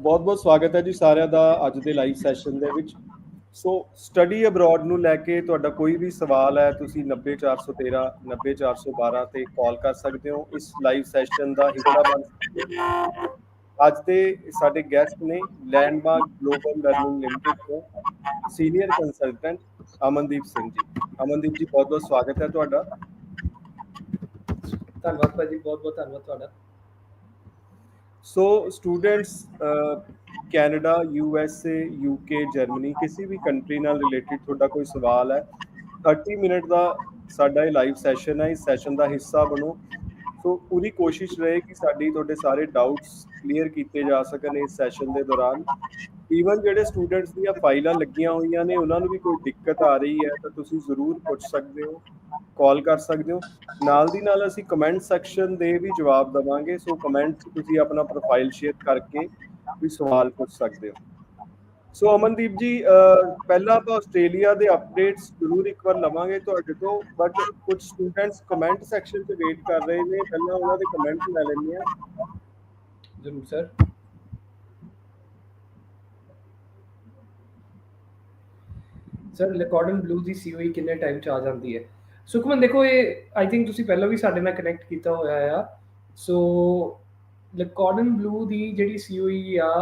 ਬਹੁਤ-ਬਹੁਤ ਸਵਾਗਤ ਹੈ ਜੀ ਸਾਰਿਆਂ ਦਾ ਅੱਜ ਦੇ ਲਾਈਵ ਸੈਸ਼ਨ ਦੇ ਵਿੱਚ। ਸੋ ਸਟੱਡੀ ਅਬਰੋਡ ਨੂੰ ਲੈ ਕੇ ਤੁਹਾਡਾ ਕੋਈ ਵੀ ਸਵਾਲ ਹੈ, ਤੁਸੀਂ 90413 90412 ਤੇ ਕਾਲ ਕਰ ਸਕਦੇ ਹੋ। ਇਸ ਲਾਈਵ ਸੈਸ਼ਨ ਦਾ ਹਿੱਸਾ ਬਣ ਸਕਦੇ ਹੋ। ਅੱਜ ਦੇ ਸਾਡੇ ਗੈਸਟ ਨੇ ਲੈਂਡਮਾਰਕ ਗਲੋਬਲ ਲਰਨਿੰਗ ਲਿਮਟਿਡ ਤੋਂ ਸੀਨੀਅਰ ਕੰਸਲਟੈਂਟ ਅਮਨਦੀਪ ਸਿੰਘ ਜੀ। ਅਮਨਦੀਪ ਜੀ ਬਹੁਤ-ਬਹੁਤ ਸਵਾਗਤ ਹੈ ਤੁਹਾਡਾ। ਧੰਨਵਾਦ ਭਾਜੀ, ਬਹੁਤ ਬਹੁਤ ਧੰਨਵਾਦ ਤੁਹਾਡਾ। So students Canada U S A U K Germany ਕਿਸੇ ਵੀ ਕੰਟਰੀ ਨਾਲ ਰਿਲੇਟਡ ਤੁਹਾਡਾ ਕੋਈ ਸਵਾਲ ਹੈ 30 ਮਿੰਟ ਦਾ ਸਾਡਾ ਇਹ ਲਾਈਵ ਸੈਸ਼ਨ ਹੈ ਇਸ ਸੈਸ਼ਨ ਦਾ ਹਿੱਸਾ ਬਣੋ ਸੋ ਪੂਰੀ ਕੋਸ਼ਿਸ਼ ਰਹੇ ਕਿ ਸਾਡੀ ਤੁਹਾਡੇ ਸਾਰੇ ਡਾਊਟਸ ਕਲੀਅਰ ਕੀਤੇ ਜਾ ਸਕਣ ਇਸ ਸੈਸ਼ਨ ਦੇ ਦੌਰਾਨ ਈਵਨ ਜਿਹੜੇ ਸਟੂਡੈਂਟਸ ਦੀਆਂ ਫਾਈਲਾਂ ਲੱਗੀਆਂ ਹੋਈਆਂ ਨੇ, ਉਹਨਾਂ ਨੂੰ ਵੀ ਕੋਈ ਦਿੱਕਤ ਆ ਰਹੀ ਹੈ, ਤਾਂ ਤੁਸੀਂ ਜ਼ਰੂਰ ਪੁੱਛ ਸਕਦੇ ਹੋ ਕਾਲ ਕਰ ਸਕਦੇ ਹੋ। ਨਾਲ ਦੀ ਨਾਲ ਅਸੀਂ ਕਮੈਂਟ ਸੈਕਸ਼ਨ ਦੇ ਵੀ ਜਵਾਬ ਦਵਾਂਗੇ ਸੋ ਕਮੈਂਟ ਤੁਸੀਂ ਆਪਣਾ ਪ੍ਰੋਫਾਈਲ ਸ਼ੇਅਰ ਕਰਕੇ ਵੀ ਸਵਾਲ ਪੁੱਛ ਸਕਦੇ ਹੋ। ਸੋ ਅਮਨਦੀਪ ਜੀ ਪਹਿਲਾਂ ਤਾਂ ਆਸਟ੍ਰੇਲੀਆ ਦੇ ਅਪਡੇਟਸ ਜ਼ਰੂਰ ਇੱਕ ਵਾਰ ਲਵਾਂਗੇ ਤੁਹਾਡੇ ਤੋਂ ਬਟ ਕੁਝ ਸਟੂਡੈਂਟਸ ਕਮੈਂਟ ਸੈਕਸ਼ਨ 'ਤੇ ਵੇਟ ਕਰ ਰਹੇ ਨੇ, ਪਹਿਲਾਂ ਉਹਨਾਂ ਦੇ ਕਮੈਂਟ ਲੈ ਲੈਂਦੇ ਆ ਜ਼ਰੂਰ sir sir Le Cordon Bleu ਦੀ ਸੀਓਈ ਕਿੰਨੇ ਟਾਈਮ ਚ ਆ ਜਾਂਦੀ ਹੈ? ਸੁਖਮਨ, ਦੇਖੋ ਇਹ ਆਈ ਥਿੰਕ ਤੁਸੀਂ ਪਹਿਲਾਂ ਵੀ ਸਾਡੇ ਨਾਲ ਕਨੈਕਟ ਕੀਤਾ ਹੋਇਆ ਆ। ਸੋ ਲੈਕੋਰਡਨ ਬਲੂ ਦੀ ਜਿਹੜੀ ਸੀਓਈ ਆ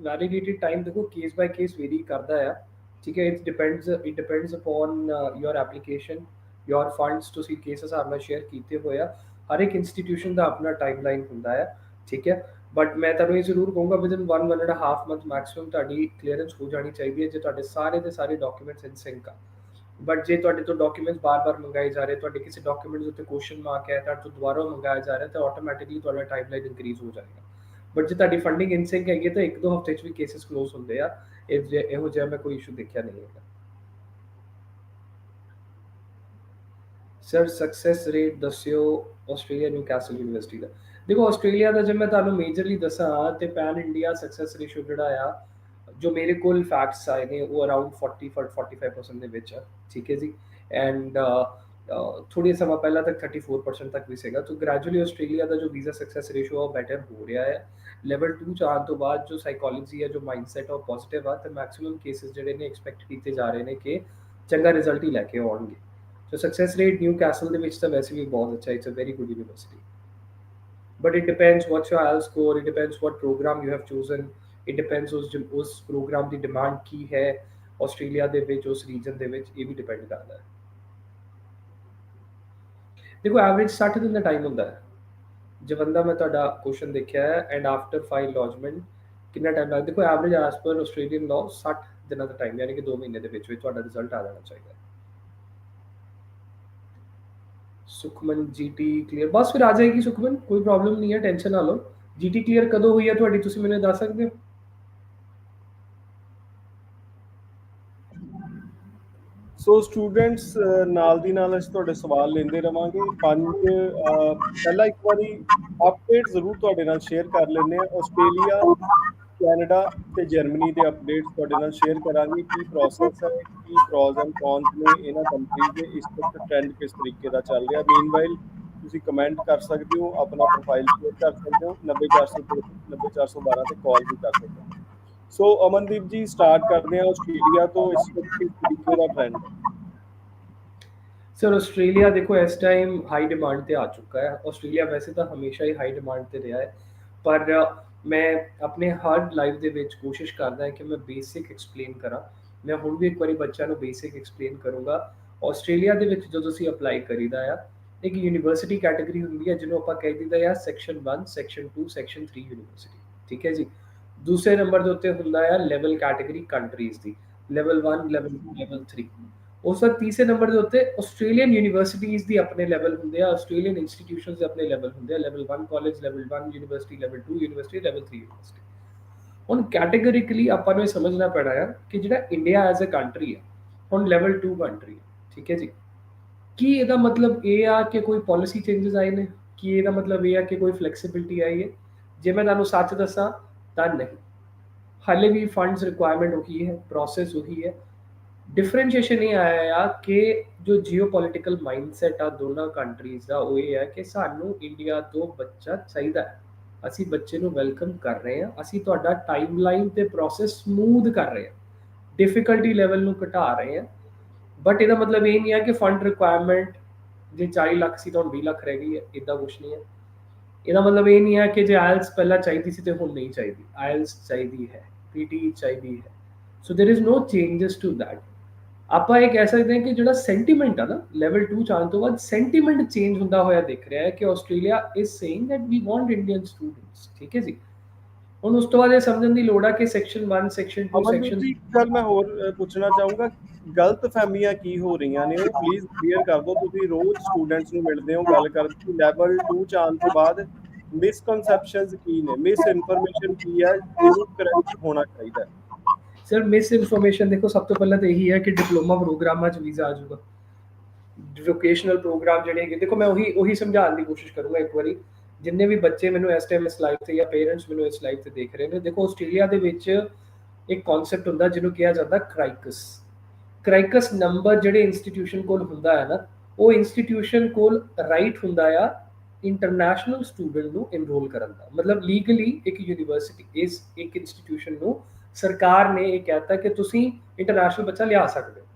ਵੈਲਿਡੇਟਡ ਟਾਈਮ ਦੇਖੋ ਕੇਸ ਬਾਈ ਕੇਸ ਵੇਰੀ ਕਰਦਾ ਆ। ਠੀਕ ਹੈ it depends it depends upon your application your funds ਤੁਸੀਂ ਕੇਸ ਹਿਸਾਬ ਨਾਲ ਸ਼ੇਅਰ ਕੀਤੇ ਹੋਏ ਆ। ਹਰ ਇੱਕ ਇੰਸਟੀਟਿਊਸ਼ਨ ਦਾ ਆਪਣਾ ਟਾਈਮਲਾਈਨ ਹੁੰਦਾ ਆ। ਠੀਕ ਹੈ ਬਟ ਮੈਂ ਤੁਹਾਨੂੰ ਇਹ ਜ਼ਰੂਰ ਕਹੂੰਗਾ within 1 1 and half month maximum ਤੁਹਾਡੀ ਕਲੀਅਰੈਂਸ ਹੋ ਜਾਣੀ ਚਾਹੀਦੀ ਹੈ ਜੇ ਤੁਹਾਡੇ ਸਾਰੇ ਦੇ ਸਾਰੇ ਡਾਕੂਮੈਂਟਸ ਇਨ ਸਿੰਕ ਆ। ਬਟ ਜੇ ਤੁਹਾਡੇ ਤੋਂ ਡਾਕੂਮੈਂਟਸ ਬਾਰ-ਬਾਰ ਮੰਗਾਏ ਜਾ ਰਹੇ, ਤੁਹਾਡੇ ਕਿਸੇ ਡਾਕੂਮੈਂਟਸ ਉੱਤੇ ਕੁਐਸਚਨ ਮਾਰਕ ਹੈ, ਤੁਹਾਡੇ ਤੋਂ ਦੁਬਾਰਾ ਮੰਗਾਇਆ ਜਾ ਰਿਹਾ, ਤਾਂ ਆਟੋਮੈਟਿਕਲੀ ਤੁਹਾਡਾ ਟਾਈਮਲਾਈਨ ਇਨਕਰੀਜ਼ ਹੋ ਜਾਏਗਾ। ਬਟ ਜੇ ਤੁਹਾਡੀ ਫੰਡਿੰਗ ਇਨ ਸਿੰਕ ਹੈਗੀ ਤਾਂ ਇੱਕ ਦੋ ਹਫ਼ਤੇ 'ਚ ਵੀ ਕੇਸਸ ਕਲੋਜ਼ ਹੁੰਦੇ ਆ। ਇਹ ਇਹੋ ਜਿਹਾ ਮੈਂ ਕੋਈ ਇਸ਼ੂ ਦੇਖਿਆ ਨਹੀਂ ਹੈਗਾ। ਸਰ ਸਕਸੈਸ ਰੇਟ ਦੱਸਿਓ ਆਸਟ੍ਰੇਲੀਆ ਨਿਊਕੈਸਲ ਯੂਨੀਵਰਸਿਟੀ ਦਾ। ਦੇਖੋ, ਆਸਟ੍ਰੇਲੀਆ ਦਾ ਜੇ ਮੈਂ ਤੁਹਾਨੂੰ ਮੇਜਰਲੀ ਦੱਸਾਂ ਤੇ ਪੈਨ ਇੰਡੀਆ ਸਕਸੈਸ ਰੇਸ਼ੋ ਜਿਹੜਾ ਆ, ਜੋ ਮੇਰੇ ਕੋਲ ਫੈਕਟਸ ਆਏ ਨੇ, ਉਹ ਅਰਾਊਂਡ 40 45% ਦੇ ਵਿੱਚ ਆ, ਠੀਕ ਹੈ ਜੀ? ਐਂਡ ਥੋੜੀ ਸਮਾਂ ਪਹਿਲਾਂ ਤੱਕ 34% ਤੱਕ ਵੀ ਸੀਗਾ। ਤਾਂ ਗ੍ਰੈਜੂਅਲੀ ਆਸਟ੍ਰੇਲੀਆ ਦਾ ਜੋ ਵੀਜ਼ਾ ਸਕਸੈਸ ਰੇਸ਼ੋ ਆ ਬੈਟਰ ਹੋ ਰਿਹਾ ਹੈ ਲੈਵਲ 2 ਚ ਆਉਣ ਤੋਂ ਬਾਅਦ ਜੋ ਸਾਈਕੋਲੋਜੀ ਆ, ਜੋ ਮਾਈਂਡਸੈਟ ਆ ਪੋਜ਼ਿਟਿਵ ਆ ਤੇ ਮੈਕਸਿਮਮ ਕੇਸਿਸ ਜਿਹੜੇ ਨੇ ਐਕਸਪੈਕਟ ਕੀਤੇ ਜਾ ਰਹੇ ਨੇ ਕਿ ਚੰਗਾ ਰਿਜ਼ਲਟ ਹੀ ਲੈ ਕੇ ਆਉਣਗੇ। So success rate Newcastle ਦੇ ਵਿੱਚ ਤਾਂ ਵੈਸੇ ਵੀ ਬਹੁਤ ਅੱਛਾ it's a very good university but it depends what's your IELTS score, it depends what program you have chosen. It depends ਉਸ ਉਸ ਪ੍ਰੋਗਰਾਮ ਦੀ ਡਿਮਾਂਡ ਕੀ ਹੈ ਆਸਟ੍ਰੇਲੀਆ ਦੇ ਵਿੱਚ, ਉਸ ਰੀਜਨ ਦੇ ਵਿੱਚ, ਇਹ ਵੀ ਡਿਪੈਂਡ ਕਰਦਾ ਹੈ। ਦੇਖੋ ਐਵਰੇਜ 60 ਦਿਨ ਦਾ ਟਾਈਮ ਹੁੰਦਾ ਹੈ। ਜੇ ਬੰਦਾ ਮੈਂ ਤੁਹਾਡਾ ਕੁਐਸਚਨ ਦੇਖਿਆ ਹੈ ਐਂਡ ਆਫਟਰ ਫਾਈਲ ਲੌਜਮੈਂਟ ਕਿੰਨਾ ਟਾਈਮ ਲੱਗਦਾ ਦੇਖੋ average as per Australian law 60 ਦਿਨਾਂ ਦਾ ਟਾਈਮ ਯਾਨੀ ਕਿ 2 ਮਹੀਨੇ ਦੇ ਵਿੱਚ ਵਿੱਚ ਤੁਹਾਡਾ ਰਿਜ਼ਲਟ ਆ ਜਾਣਾ ਚਾਹੀਦਾ ਹੈ ਸੁਖਮਨ ਜੀਟੀ ਕਲੀਅਰ ਬਸ ਫਿਰ ਆ ਜਾਏਗੀ ਸੁਖਮਨ, ਕੋਈ ਪ੍ਰੋਬਲਮ ਨਹੀਂ ਹੈ ਟੈਨਸ਼ਨ ਨਾ ਲਓ। ਜੀਟੀ ਕਲੀਅਰ ਕਦੋਂ ਹੋਈ ਹੈ ਤੁਹਾਡੀ, ਤੁਸੀਂ ਮੈਨੂੰ ਦੱਸ ਸਕਦੇ ਹੋ? ਸੋ ਸਟੂਡੈਂਟਸ ਨਾਲ ਦੀ ਨਾਲ ਅਸੀਂ ਤੁਹਾਡੇ ਸਵਾਲ ਲੈਂਦੇ ਰਵਾਂਗੇ। ਪੰਜ ਪਹਿਲਾਂ ਇੱਕ ਵਾਰੀ ਅਪਡੇਟ ਜ਼ਰੂਰ ਤੁਹਾਡੇ ਨਾਲ ਸ਼ੇਅਰ ਕਰ ਲੈਂਦੇ ਆ ਆਸਟ੍ਰੇਲੀਆ ਕੈਨੇਡਾ ਤੇ ਜਰਮਨੀ ਦੇ ਅਪਡੇਟਸ ਤੁਹਾਡੇ ਨਾਲ ਸ਼ੇਅਰ ਕਰਾਂਗੇ ਕੀ ਪ੍ਰੋਸੈਸ ਹੈ ਕੀ ਪ੍ਰੋਜ਼ ਐਂਡ ਕੌਨਸ ਨੇ ਇਹਨਾਂ ਕੰਟਰੀਜ਼ ਦੇ ਇਸ ਵਕਤ ਟ੍ਰੈਂਡ ਕਿਸ ਤਰੀਕੇ ਦਾ ਚੱਲ ਰਿਹਾ ਮੀਨਵਾਈਲ ਤੁਸੀਂ ਕਮੈਂਟ ਕਰ ਸਕਦੇ ਹੋ ਆਪਣਾ ਪ੍ਰੋਫਾਈਲ ਸ਼ੇਅਰ ਕਰ ਸਕਦੇ ਹੋ 90400 90412 ਤੇ ਕਾਲ ਵੀ ਕਰ ਸਕਦੇ ਹੋ ਸੋ ਅਮਨਦੀਪ ਜੀ ਸਟਾਰਟ ਕਰਦੇ ਹਾਂ ਆਸਟ੍ਰੇਲੀਆ ਤੋਂ ਇਸ ਵਕਤ ਕਿਸ ਤਰੀਕੇ ਦਾ ਟ੍ਰੈਂਡ ਹੈ ਸਰ ਆਸਟ੍ਰੇਲੀਆ ਦੇਖੋ ਇਸ ਟਾਈਮ ਹਾਈ ਡਿਮਾਂਡ ਤੇ ਆ ਚੁੱਕਾ ਹੈ ਆਸਟ੍ਰੇਲੀਆ ਵੈਸੇ ਤਾਂ ਹਮੇਸ਼ਾ ਹੀ ਹਾਈ ਡਿਮਾਂਡ ਤੇ ਰਿਹਾ ਹੈ ਪਰ ਮੈਂ ਆਪਣੇ ਹਰ ਲਾਈਫ ਦੇ ਵਿੱਚ ਕੋਸ਼ਿਸ਼ ਕਰਦਾ ਹਾਂ ਕਿ ਮੈਂ ਬੇਸਿਕ ਐਕਸਪਲੇਨ ਕਰਾਂ। ਮੈਂ ਹੁਣ ਵੀ ਇੱਕ ਵਾਰੀ ਬੱਚਿਆਂ ਨੂੰ ਬੇਸਿਕ ਐਕਸਪਲੇਨ ਕਰੂੰਗਾ। ਆਸਟ੍ਰੇਲੀਆ ਦੇ ਵਿੱਚ ਜਦੋਂ ਅਸੀਂ ਅਪਲਾਈ ਕਰੀਦਾ ਆ, ਇੱਕ ਯੂਨੀਵਰਸਿਟੀ ਕੈਟਾਗਰੀ ਹੁੰਦੀ ਹੈ ਜਿਹਨੂੰ ਆਪਾਂ ਕਹਿ ਦਿੰਦਾ ਆ ਸੈਕਸ਼ਨ 1 ਸੈਕਸ਼ਨ 2 ਸੈਕਸ਼ਨ 3 ਯੂਨੀਵਰਸਿਟੀ ਠੀਕ ਹੈ ਜੀ? ਦੂਸਰੇ ਨੰਬਰ ਦੇ ਉੱਤੇ ਹੁੰਦਾ ਆ ਲੈਵਲ ਕੈਟਾਗਰੀ ਕੰਟਰੀਜ਼ ਦੀ। ਲੈਵਲ 1 ਲੈਵਲ 2 ਲੈਵਲ 3 ਉਸ ਤੋਂ ਤੀਸਰੇ ਨੰਬਰ ਦੇ ਉੱਤੇ ਆਸਟ੍ਰੇਲੀਅਨ ਯੂਨੀਵਰਸਿਟੀਜ਼ ਦੀ ਆਪਣੇ ਲੈਵਲ ਹੁੰਦੇ ਆ ਆਸਟ੍ਰੇਲੀਅਨ ਇੰਸਟੀਟਿਊਸ਼ਨਸ ਦੇ ਆਪਣੇ ਲੈਵਲ ਹੁੰਦੇ ਆ level 1 college level 1 university level 2 university level 3 university ਹੁਣ ਕੈਟਾਗਰੀਕਲੀ ਆਪਾਂ ਨੂੰ ਇਹ ਸਮਝਣਾ ਪੈਣਾ ਆ ਕਿ ਜਿਹੜਾ ਇੰਡੀਆ ਐਜ਼ ਅ ਕੰਟਰੀ ਆ, ਹੁਣ ਲੈਵਲ 2 ਕੰਟਰੀ ਹੈ ਠੀਕ ਹੈ ਜੀ? ਕੀ ਇਹਦਾ ਮਤਲਬ ਇਹ ਆ ਕਿ ਕੋਈ ਪਾਲਿਸੀ ਚੇਂਜਸ ਆਏ ਨੇ? ਕੀ ਇਹਦਾ ਮਤਲਬ ਇਹ ਆ ਕਿ ਕੋਈ ਫਲੈਕਸੀਬਿਲਟੀ ਆਈ ਹੈ? ਜੇ ਮੈਂ ਤੁਹਾਨੂੰ ਸੱਚ ਦੱਸਾਂ, ਤਾਂ ਨਹੀਂ। ਹਾਲੇ ਵੀ ਫੰਡਸ ਰਿਕੁਆਇਰਮੈਂਟ ਉਹੀ ਹੈ ਪ੍ਰੋਸੈਸ ਉਹੀ ਹੈ। ਡਿਫਰੈਂਸ਼ੀਏਸ਼ਨ ਇਹ ਆਇਆ ਆ ਕਿ ਜੋ ਜੀਓਪੋਲਿਟੀਕਲ ਮਾਈਂਡਸੈਟ ਆ ਦੋਨਾਂ ਕੰਟਰੀਜ਼ ਦਾ, ਉਹ ਇਹ ਆ ਕਿ ਸਾਨੂੰ ਇੰਡੀਆ ਤੋਂ ਬੱਚਾ ਚਾਹੀਦਾ ਅਸੀਂ ਬੱਚੇ ਨੂੰ ਵੈਲਕਮ ਕਰ ਰਹੇ ਹਾਂ। ਅਸੀਂ ਤੁਹਾਡਾ ਟਾਈਮਲਾਈਨ ਤੇ ਪ੍ਰੋਸੈਸ ਸਮੂਥ ਕਰ ਰਹੇ ਹਾਂ। ਡਿਫਿਕਲਟੀ ਲੈਵਲ ਨੂੰ ਘਟਾ ਰਹੇ ਹਾਂ। ਬਟ ਇਹਦਾ ਮਤਲਬ ਇਹ ਨਹੀਂ ਹੈ ਕਿ ਫੰਡ ਰਿਕੁਆਇਰਮੈਂਟ ਜੇ 40 ਲੱਖ ਸੀ ਤਾਂ 20 ਲੱਖ ਰਹਿ ਗਈ ਹੈ ਇਦਾਂ ਕੁਝ ਨਹੀਂ ਹੈ। ਇਹਦਾ ਮਤਲਬ ਇਹ ਨਹੀਂ ਹੈ ਕਿ ਜੇ ਆਇਲਸ ਪਹਿਲਾਂ ਚਾਹੀਦੀ ਸੀ ਤੇ ਹੁਣ ਨਹੀਂ ਚਾਹੀਦੀ। ਆਇਲਸ ਚਾਹੀਦੀ ਹੈ ਪੀਟੀ ਚਾਹੀਦੀ ਹੈ। So there is no changes to that ਆਪਾਂ ਇਹ ਕਹਿ ਸਕਦੇ ਹਾਂ ਕਿ ਜਿਹੜਾ ਸੈਂਟੀਮੈਂਟ ਆ ਨਾ ਲੈਵਲ 2 ਚਾਣ ਤੋਂ ਬਾਅਦ ਸੈਂਟੀਮੈਂਟ ਚੇਂਜ ਹੁੰਦਾ ਹੋਇਆ ਦਿਖ ਰਿਹਾ ਹੈ ਕਿ Australia is saying that we want Indian students ਠੀਕ ਹੈ ਜੀ? ਹੁਣ ਉਸ ਤੋਂ ਬਾਅਦ ਇਹ ਸਮਝਣ ਦੀ ਲੋੜ ਆ ਕਿ ਸੈਕਸ਼ਨ 1 ਸੈਕਸ਼ਨ 2 ਅਮਨਦੀਪ ਸੈਕਸ਼ਨ ਗੱਲ ਮੈਂ ਹੋਰ ਪੁੱਛਣਾ ਚਾਹੂੰਗਾ ਗਲਤ ਫਹਿਮੀਆਂ ਕੀ ਹੋ ਰਹੀਆਂ ਨੇ? ਉਹ ਪਲੀਜ਼ ਕਲੀਅਰ ਕਰ ਦਿਓ ਤੁਸੀਂ ਰੋਜ਼ ਸਟੂਡੈਂਟਸ ਨੂੰ ਮਿਲਦੇ ਹੋ ਗੱਲ ਕਰਦੇ ਹੋ ਲੈਵਲ 2 ਚ ਆਉਣ ਤੋਂ ਬਾਅਦ ਮਿਸਕਨਸੈਪਸ਼ਨਸ ਕੀ ਨੇ? ਮਿਸ ਇਨਫੋਰਮੇਸ਼ਨ ਕੀ ਹੈ? ਜਿਹਨੂੰ ਕਰੈਕਟ ਹੋਣਾ ਚਾਹੀਦਾ ਹੈ। ਸਰ ਮਿਸ ਇਨਫੋਰਮੇਸ਼ਨ ਦੇਖੋ, ਸਭ ਤੋਂ ਪਹਿਲਾਂ ਤਾਂ ਇਹੀ ਹੈ ਕਿ ਡਿਪਲੋਮਾ ਪ੍ਰੋਗਰਾਮਾਂ 'ਚ ਵੀਜ਼ਾ ਆ ਜਾਊਗਾ। ਵੋਕੇਸ਼ਨਲ ਪ੍ਰੋਗਰਾਮ ਜਿਹੜੇ ਹੈਗੇ, ਦੇਖੋ ਮੈਂ ਉਹੀ ਉਹੀ ਸਮਝਾਉਣ ਦੀ ਕੋਸ਼ਿਸ਼ ਕਰੂੰਗਾ ਇੱਕ ਵਾਰੀ। ਜਿੰਨੇ ਵੀ ਬੱਚੇ ਮੈਨੂੰ ਇਸ ਟਾਈਮ ਇਸ ਲਾਈਫ ਤੇ ਜਾਂ ਪੇਰੈਂਟਸ ਮੈਨੂੰ ਇਸ ਲਾਈਫ ਤੇ ਦੇਖ ਰਹੇ ਨੇ, ਦੇਖੋ ਆਸਟ੍ਰੇਲੀਆ ਦੇ ਵਿੱਚ ਇੱਕ ਕਨਸੈਪਟ ਹੁੰਦਾ ਜਿਹਨੂੰ ਕਿਹਾ ਜਾਂਦਾ ਕ੍ਰਾਈਕਸ ਕ੍ਰਾਈਕਸ ਨੰਬਰ ਜਿਹੜੇ ਇੰਸਟੀਟਿਊਸ਼ਨ ਕੋਲ ਹੁੰਦਾ ਹੈ ਨਾ, ਉਹ ਇੰਸਟੀਟਿਊਸ਼ਨ ਕੋਲ ਰਾਈਟ ਹੁੰਦਾ ਆ ਇੰਟਰਨੈਸ਼ਨਲ ਸਟੂਡੈਂਟ ਨੂੰ ਐਨਰੋਲ ਕਰਨ ਦਾ। ਮਤਲਬ ਲੀਗਲੀ ਇੱਕ ਯੂਨੀਵਰਸਿਟੀ ਇਸ ਇੱਕ ਇੰਸਟੀਟਿਊਸ਼ਨ ਨੂੰ ਸਰਕਾਰ ਨੇ ਇਹ ਕਹਿਤਾ ਕਿ ਤੁਸੀਂ ਇੰਟਰਨੈਸ਼ਨਲ ਬੱਚਾ ਲਿਆ ਸਕਦੇ ਹੋ।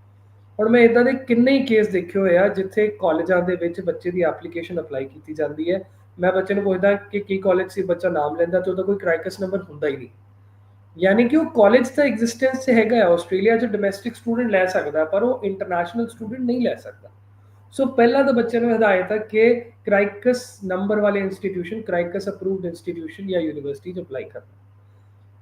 ਹੁਣ ਮੈਂ ਇਦਾਂ ਦੇ ਕਿੰਨੇ ਹੀ ਕੇਸ ਦੇਖੇ ਹੋਏ ਆ ਜਿੱਥੇ ਕਾਲਜਾਂ ਦੇ ਵਿੱਚ ਬੱਚੇ ਦੀ ਐਪਲੀਕੇਸ਼ਨ ਅਪਲਾਈ ਕੀਤੀ ਜਾਂਦੀ ਹੈ। ਮੈਂ ਬੱਚੇ ਨੂੰ ਪੁੱਛਦਾ ਕਿ ਕੀ ਕਾਲਜ ਸੀ ਬੱਚਾ ਨਾਮ ਲੈਂਦਾ ਤੇ ਉਹਦਾ ਕੋਈ ਕ੍ਰਾਈਕਸ ਨੰਬਰ ਹੁੰਦਾ ਹੀ ਨਹੀਂ। ਯਾਨੀ ਕਿ ਉਹ ਕਾਲਜ ਦਾ ਐਗਜ਼ਿਸਟੈਂਸ ਤੇ ਹੈਗਾ ਹੈ ਆਸਟ੍ਰੇਲੀਆ 'ਚ ਡੋਮੈਸਟਿਕ ਸਟੂਡੈਂਟ ਲੈ ਸਕਦਾ ਪਰ ਉਹ ਇੰਟਰਨੈਸ਼ਨਲ ਸਟੂਡੈਂਟ ਨਹੀਂ ਲੈ ਸਕਦਾ। ਸੋ ਪਹਿਲਾਂ ਤਾਂ ਬੱਚਿਆਂ ਨੂੰ ਹਦਾਇਤ ਹੈ ਕਿ ਕ੍ਰਾਈਕਸ ਨੰਬਰ ਵਾਲੇ ਇੰਸਟੀਟਿਊਸ਼ਨ ਕ੍ਰਾਈਕਸ ਅਪਰੂਵਡ ਇੰਸਟੀਟਿਊਸ਼ਨ ਜਾਂ ਯੂਨੀਵਰਸਿਟੀ 'ਚ ਅਪਲਾਈ ਕਰਨਾ।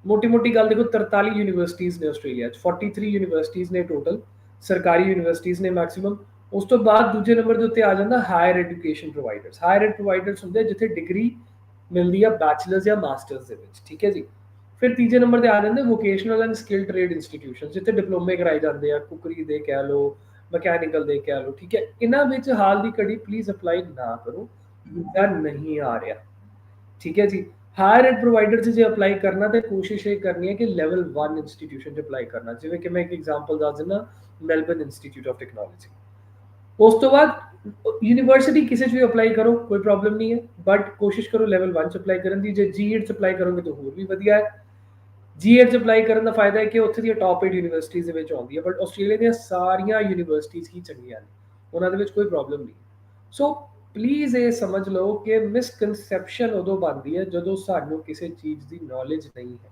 ਮੋਟੀ ਮੋਟੀ ਗੱਲ ਦੇਖੋ 43 ਯੂਨੀਵਰਸਿਟੀਆਂ ਨੇ ਆਸਟ੍ਰੇਲੀਆ 'ਚ 43 ਯੂਨੀਵਰਸਿਟੀਆਂ ਨੇ ਟੋਟਲ ਸਰਕਾਰੀ ਯੂਨੀਵਰਸਿਟੀਆਂ ਨੇ ਮੈਕਸਿਮਮ ਉਸ ਤੋਂ ਬਾਅਦ ਦੂਜੇ ਨੰਬਰ ਦੇ ਉੱਤੇ ਆ ਜਾਂਦਾ higher education providers higher ed providers ਹੁੰਦੇ ਆ ਜਿੱਥੇ ਡਿਗਰੀ ਮਿਲਦੀ ਆ ਬੈਚਲਰਸ ਜਾਂ ਮਾਸਟਰਸ ਦੇ ਵਿੱਚ, ਠੀਕ ਹੈ ਜੀ? ਫਿਰ ਤੀਜੇ ਨੰਬਰ ਤੇ ਆ ਜਾਂਦੇ vocational and skill trade institutions ਜਿੱਥੇ ਡਿਪਲੋਮੇ ਕਰਾਏ ਜਾਂਦੇ ਆ, ਕੁਕਰੀ ਦੇ ਕਹਿ ਲਓ ਮਕੈਨੀਕਲ ਦੇ ਕਹਿ ਲਓ, ਠੀਕ ਹੈ। ਇਹਨਾਂ ਵਿੱਚ ਹਾਲ ਦੀ ਘੜੀ ਪਲੀਜ਼ ਅਪਲਾਈ ਨਾ ਕਰੋ ਵੀਜ਼ਾ ਨਹੀਂ ਆ ਰਿਹਾ। ਠੀਕ ਹੈ ਜੀ। ਹਾਇਰ ਐਡ ਪ੍ਰੋਵਾਈਡਰ 'ਚ ਜੇ ਅਪਲਾਈ ਕਰਨਾ, ਤੇ ਕੋਸ਼ਿਸ਼ ਇਹ ਕਰਨੀ ਹੈ ਕਿ ਲੈਵਲ 1 ਇੰਸਟੀਟਿਊਸ਼ਨ 'ਚ ਅਪਲਾਈ ਕਰਨਾ। ਜਿਵੇਂ ਕਿ ਮੈਂ ਇੱਕ ਐਗਜ਼ਾਮਪਲ ਦੱਸ ਦਿੰਦਾ ਮੈਲਬਨ ਇੰਸਟੀਚਿਊਟ ਆਫ ਟੈਕਨੋਲੋਜੀ ਉਸ ਤੋਂ ਬਾਅਦ ਯੂਨੀਵਰਸਿਟੀ ਕਿਸੇ 'ਚ ਵੀ ਅਪਲਾਈ ਕਰੋ, ਕੋਈ ਪ੍ਰੋਬਲਮ ਨਹੀਂ ਹੈ। ਬਟ ਕੋਸ਼ਿਸ਼ ਕਰੋ ਲੈਵਲ 1 'ਚ ਅਪਲਾਈ ਕਰਨ ਦੀ। ਜੇ ਜੀ 'ਚ ਅਪਲਾਈ ਕਰੋਗੇ ਤਾਂ ਹੋਰ ਵੀ ਵਧੀਆ ਹੈ। ਜੀ 'ਚ ਅਪਲਾਈ ਕਰਨ ਦਾ ਫਾਇਦਾ ਹੈ ਕਿ ਉੱਥੇ ਦੀਆਂ ਟਾਪ 8 ਯੂਨੀਵਰਸਿਟੀਆਂ ਦੇ ਵਿੱਚ ਆਉਂਦੀ ਹੈ ਬਟ ਆਸਟ੍ਰੇਲੀਆ ਦੀਆਂ ਸਾਰੀਆਂ ਯੂਨੀਵਰਸਿਟੀਆਂ ਹੀ ਚੰਗੀਆਂ ਨੇ, ਉਹਨਾਂ ਦੇ ਵਿੱਚ ਕੋਈ ਪ੍ਰੋਬਲਮ ਨਹੀਂ। ਸੋ ਪਲੀਜ਼ ਇਹ ਸਮਝ ਲਓ ਕਿ ਮਿਸਕਨਸੈਪਸ਼ਨ ਉਦੋਂ ਬਣਦੀ ਹੈ ਜਦੋਂ ਸਾਨੂੰ ਕਿਸੇ ਚੀਜ਼ ਦੀ ਨੌਲੇਜ ਨਹੀਂ ਹੈ।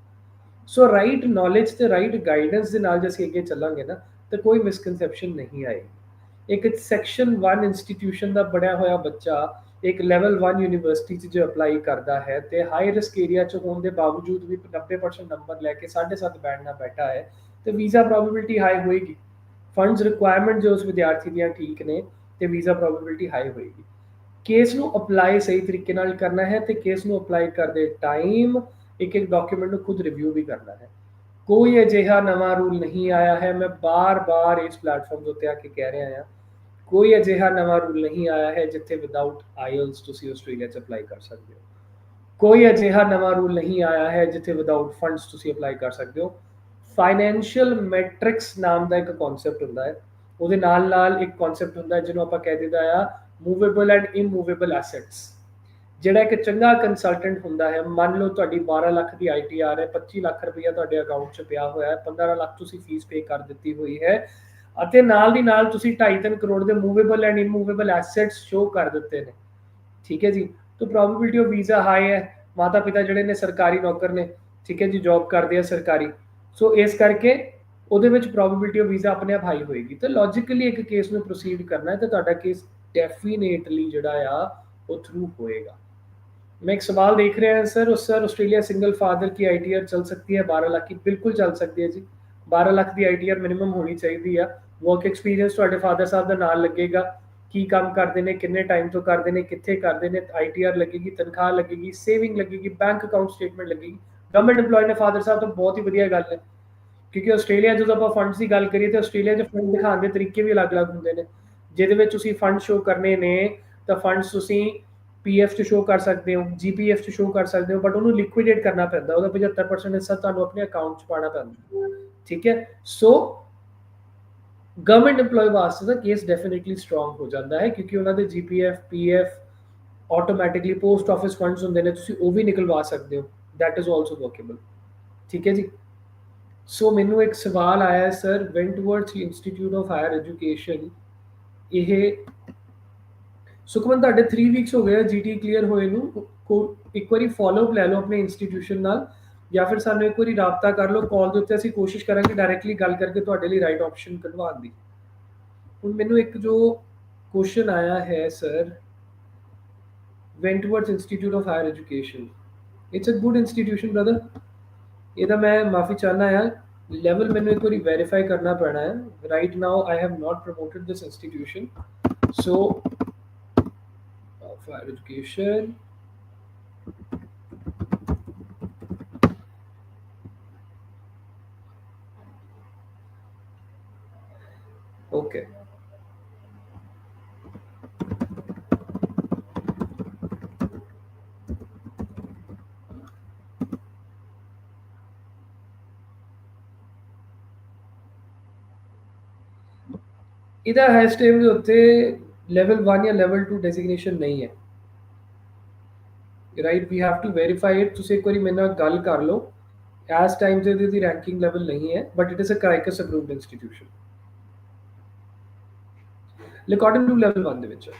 ਸੋ ਰਾਈਟ ਨੌਲੇਜ ਤੇ ਰਾਈਟ ਗਾਈਡੈਂਸ ਦੇ ਨਾਲ ਜੇ ਅਸੀਂ ਅੱਗੇ ਚੱਲਾਂਗੇ ਨਾ, ਤਾਂ ਕੋਈ ਮਿਸਕਨਸੈਪਸ਼ਨ ਨਹੀਂ ਆਏਗੀ। ਇੱਕ ਸੈਕਸ਼ਨ 1 ਇੰਸਟੀਟਿਊਸ਼ਨ ਦਾ ਬਣਿਆ ਹੋਇਆ ਬੱਚਾ ਇੱਕ ਲੈਵਲ 1 ਯੂਨੀਵਰਸਿਟੀ 'ਚ ਜੋ ਅਪਲਾਈ ਕਰਦਾ ਹੈ ਤੇ ਹਾਈ ਰਿਸਕ ਏਰੀਆ 'ਚ ਹੋਣ ਦੇ ਬਾਵਜੂਦ ਵੀ 90% ਨੰਬਰ ਲੈ ਕੇ 7.5 ਬੈਂਡ ਨਾਲ ਬੈਠਾ ਹੈ, ਤੇ ਵੀਜ਼ਾ ਪ੍ਰੋਬੇਬਿਲਿਟੀ ਹਾਈ ਹੋਏਗੀ। ਫੰਡਸ ਰਿਕੁਆਇਰਮੈਂਟ ਜੋ ਉਸ ਵਿਦਿਆਰਥੀ ਦੀਆਂ ਠੀਕ ਨੇ, ਤੇ ਵੀਜ਼ਾ ਪ੍ਰੋਬੇਬਿਲਿਟੀ ਹਾਈ ਹੋਏਗੀ। ਕੇਸ ਨੂੰ ਅਪਲਾਈ ਸਹੀ ਤਰੀਕੇ ਨਾਲ ਕਰਨਾ ਹੈ ਤੇ ਕੇਸ ਨੂੰ ਅਪਲਾਈ ਕਰਦੇ ਟਾਈਮ ਇੱਕ ਇੱਕ ਡਾਕੂਮੈਂਟ ਨੂੰ ਖੁਦ ਰਿਵਿਊ ਵੀ ਕਰਨਾ ਹੈ। ਕੋਈ ਅਜਿਹਾ ਨਵਾਂ ਰੂਲ ਨਹੀਂ ਆਇਆ ਹੈ। ਮੈਂ ਬਾਰ-ਬਾਰ ਇਸ ਪਲੇਟਫਾਰਮ ਦੇ ਉੱਤੇ ਆ ਕੇ ਕਹਿ ਰਿਹਾ ਹਾਂ। ਕੋਈ ਅਜਿਹਾ ਨਵਾਂ ਰੂਲ ਨਹੀਂ ਆਇਆ ਹੈ ਜਿੱਥੇ ਵਿਦਆਊਟ ਆਇਲਸ ਤੁਸੀਂ ਆਸਟ੍ਰੇਲੀਆ 'ਚ ਅਪਲਾਈ ਕਰ ਸਕਦੇ ਹੋ। ਕੋਈ ਅਜਿਹਾ ਨਵਾਂ ਰੂਲ ਨਹੀਂ ਆਇਆ ਹੈ ਜਿੱਥੇ ਵਿਦਆਊਟ ਫੰਡਸ ਤੁਸੀਂ ਅਪਲਾਈ ਕਰ ਸਕਦੇ ਹੋ। ਫਾਈਨੈਂਸ਼ੀਅਲ ਮੈਟ੍ਰਿਕਸ ਨਾਮ ਦਾ ਇੱਕ ਕਨਸੈਪਟ ਹੁੰਦਾ ਹੈ। ਉਹਦੇ ਨਾਲ ਨਾਲ ਇੱਕ ਕਨਸੈਪਟ ਹੁੰਦਾ ਹੈ ਜਿਹਨੂੰ ਆਪਾਂ ਕਹਿ ਦਿੰਦਾ ਆ ਮੂਵੇਬਲ ਐਂਡ ਇਮੂਵੇਬਲ ਐਸੈਟਸ ਜਿਹੜਾ ਇੱਕ ਚੰਗਾ ਕੰਸਲਟੈਂਟ ਹੁੰਦਾ ਹੈ, ਮੰਨ ਲਓ ਤੁਹਾਡੀ 12 ਲੱਖ ਦੀ ਆਈਟੀਆਰ ਹੈ 25 ਲੱਖ ਰੁਪਇਆ ਤੁਹਾਡੇ ਅਕਾਊਂਟ 'ਚ ਪਿਆ ਹੋਇਆ ਹੈ 15 ਲੱਖ ਤੁਸੀਂ ਫੀਸ ਪੇ ਕਰ ਦਿੱਤੀ ਹੋਈ ਹੈ ਅਤੇ ਨਾਲ ਦੀ ਨਾਲ ਤੁਸੀਂ 2.5 ਕਰੋੜ ਦੇ movable and immovable assets show ਕਰ ਦਿੱਤੇ ਨੇ ਠੀਕ ਹੈ ਜੀ ਤਾਂ ਪ੍ਰੋਬੇਬਿਲਿਟੀ ਆਫ ਵੀਜ਼ਾ ਹਾਈ ਹੈ ਮਾਤਾ ਪਿਤਾ ਜਿਹੜੇ ਨੇ ਸਰਕਾਰੀ ਨੌਕਰ ਨੇ ਠੀਕ ਹੈ ਜੀ ਜੌਬ ਕਰਦੇ ਆ ਸਰਕਾਰੀ ਸੋ ਇਸ ਕਰਕੇ ਉਹਦੇ ਵਿੱਚ ਪ੍ਰੋਬੇਬਿਲਿਟੀ ਆਫ ਵੀਜ਼ਾ ਆਪਣੇ ਆਪ ਹਾਈ ਹੋਏਗੀ ਤਾਂ ਲੌਜੀਕਲੀ ਇੱਕ ਕੇਸ ਨੂੰ ਪ੍ਰੋਸੀਡ ਕਰਨਾ ਹੈ ਤਾਂ ਤੁਹਾਡਾ ਕੇਸ ਡੈਫੀਨੇਟਲੀ ਜਿਹੜਾ ਆ ਉਹ ਥਰੂ ਹੋਏਗਾ मैं एक सवाल देख रहे हैं सर उस सर ऑस्ट्रेलिया सिंगल फादर की आई चल सकती है बारह लाख की बिल्कुल ਚੱਲ ਸਕਦੀ ਹੈ ਜੀ 12 ਲੱਖ ਦੀ ਆਈਟੀਆਰ ਮਿਨੀਮਮ ਹੋਣੀ ਚਾਹੀਦੀ ਆ ਵਰਕ ਐਕਸਪੀਰੀਅੰਸ ਤੁਹਾਡੇ ਫਾਦਰ ਸਾਹਿਬ ਦਾ ਨਾਲ ਲੱਗੇਗਾ, ਕੀ ਕੰਮ ਕਰਦੇ ਨੇ, ਕਿੰਨੇ ਟਾਈਮ ਤੋਂ ਕਰਦੇ ਨੇ, ਕਿੱਥੇ ਕਰਦੇ ਨੇ ਆਈਟੀਆਰ ਲੱਗੇਗੀ, ਤਨਖਾਹ ਲੱਗੇਗੀ ਸੇਵਿੰਗ ਲੱਗੇਗੀ ਬੈਂਕ ਅਕਾਊਂਟ ਸਟੇਟਮੈਂਟ ਲੱਗੇਗੀ। ਗਵਰਨਮੈਂਟ EMPLOYE ਨੇ ਫਾਦਰ ਸਾਹਿਬ ਤਾਂ ਬਹੁਤ ਹੀ ਵਧੀਆ ਗੱਲ ਹੈ। ਕਿਉਂਕਿ ਆਸਟ੍ਰੇਲੀਆ ਜਦੋਂ ਆਪਾਂ ਫੰਡਸ ਦੀ ਗੱਲ ਕਰੀਏ ਤਾਂ ਆਸਟ੍ਰੇਲੀਆ 'ਚ ਫੰਡ ਦਿਖਾਉਣ ਦੇ ਤਰੀਕੇ ਵੀ ਅਲੱਗ-ਅਲੱਗ ਹੁੰਦੇ ਨੇ। ਜਿਹਦੇ ਵਿੱਚ ਤੁਸੀਂ ਫੰਡ ਸ਼ੋ ਕਰਨੇ ਨੇ, ਤਾਂ ਫੰਡਸ ਤੁਸੀਂ ਪੀਐਫ 'ਚ ਸ਼ੋ ਕਰ ਸਕਦੇ ਹੋ ਜੀਪੀਐਫ 'ਚ ਸ਼ੋ ਕਰ ਸਕਦੇ ਹੋ ਬਟ ਉਹਨੂੰ ਲਿਕੁਇਡੇਟ ਕਰਨਾ ਪੈਂਦਾ, ਉਹਦਾ 75% ਹਿੱਸਾ ਤੁਹਾਨੂੰ ਆਪਣੇ ਅਕਾਊਂਟ 'ਚ ਪਾਣਾ ਪੈਂਦਾ। ਠੀਕ ਹੈ? ਸੋ ਗਵਰਨਮੈਂਟ EMPLOYE ਵਾਸਤੇ ਦਾ ਕੇਸ ਡੈਫੀਨਿਟਲੀ ਸਟਰੋਂਗ ਹੋ ਜਾਂਦਾ ਹੈ, ਕਿਉਂਕਿ ਉਹਨਾਂ ਦੇ G P F P F automatically post office funds ਹੁੰਦੇ ਨੇ, ਤੁਸੀਂ ਉਹ ਵੀ ਨਿਕਲਵਾ ਸਕਦੇ ਹੋ, that ਇਜ਼ ਆਲਸੋ workable, ਠੀਕ ਹੈ ਜੀ? ਸੋ ਮੈਨੂੰ ਇੱਕ ਸਵਾਲ ਆਇਆ sir Wentworth institute of higher education ਇਹ ਸੁਖਮਨ, ਤੁਹਾਡੇ 3 ਵੀਕਸ ਹੋ ਗਏ ਜੀਟੀ ਕਲੀਅਰ ਹੋਏ ਨੂੰ ਇੱਕ ਵਾਰੀ ਫਾਲੋਅਪ ਲੈ ਲਓ ਆਪਣੇ ਇੰਸਟੀਟਿਊਸ਼ਨ ਨਾਲ। ਜਾਂ ਫਿਰ ਸਾਨੂੰ ਇੱਕ ਵਾਰੀ ਰਾਬਤਾ ਕਰ ਲਓ ਕਾਲ ਦੇ ਉੱਤੇ ਅਸੀਂ ਕੋਸ਼ਿਸ਼ ਕਰਾਂਗੇ ਡਾਇਰੈਕਟਲੀ ਗੱਲ ਕਰਕੇ ਤੁਹਾਡੇ ਲਈ ਰਾਈਟ ਆਪਸ਼ਨ ਕਢਵਾਉਣ ਦੀ। ਹੁਣ ਮੈਨੂੰ ਇੱਕ ਜੋ ਕੁਐਸਚਨ ਆਇਆ ਹੈ sir Wentworth institute of higher education it's a good institution brother ਇਹਦਾ ਮੈਂ ਮਾਫੀ ਚਾਹਨਾ ਹਾਂ। ਲੈਵਲ ਮੈਨੂੰ ਇੱਕ ਵਾਰੀ ਵੈਰੀਫਾਈ ਕਰਨਾ ਪੈਣਾ ਹੈ। Right now I have not promoted this institution so higher education Okay. ਇਹਦਾ ਹੈਸ਼ਟੈਗ ਦੇ ਉੱਤੇ ਲੈਵਲ 1 ਜਾਂ ਲੈਵਲ 2 ਡੈਸਿਗਨੇਸ਼ਨ ਨਹੀਂ ਹੈ। Right we have to verify it ਤੁਸੀਂ ਇੱਕ ਵਾਰੀ ਮੇਰੇ ਨਾਲ ਗੱਲ ਕਰ ਲਓ। ਐਸ ਟਾਈਮ ਤੇ ਇਹਦੀ ਰੈਂਕਿੰਗ ਲੈਵਲ ਨਹੀਂ ਹੈ but it is a ਕਾਇਕਸ approved institution according to level 1 ਦੇ ਵਿੱਚ ਹੈ।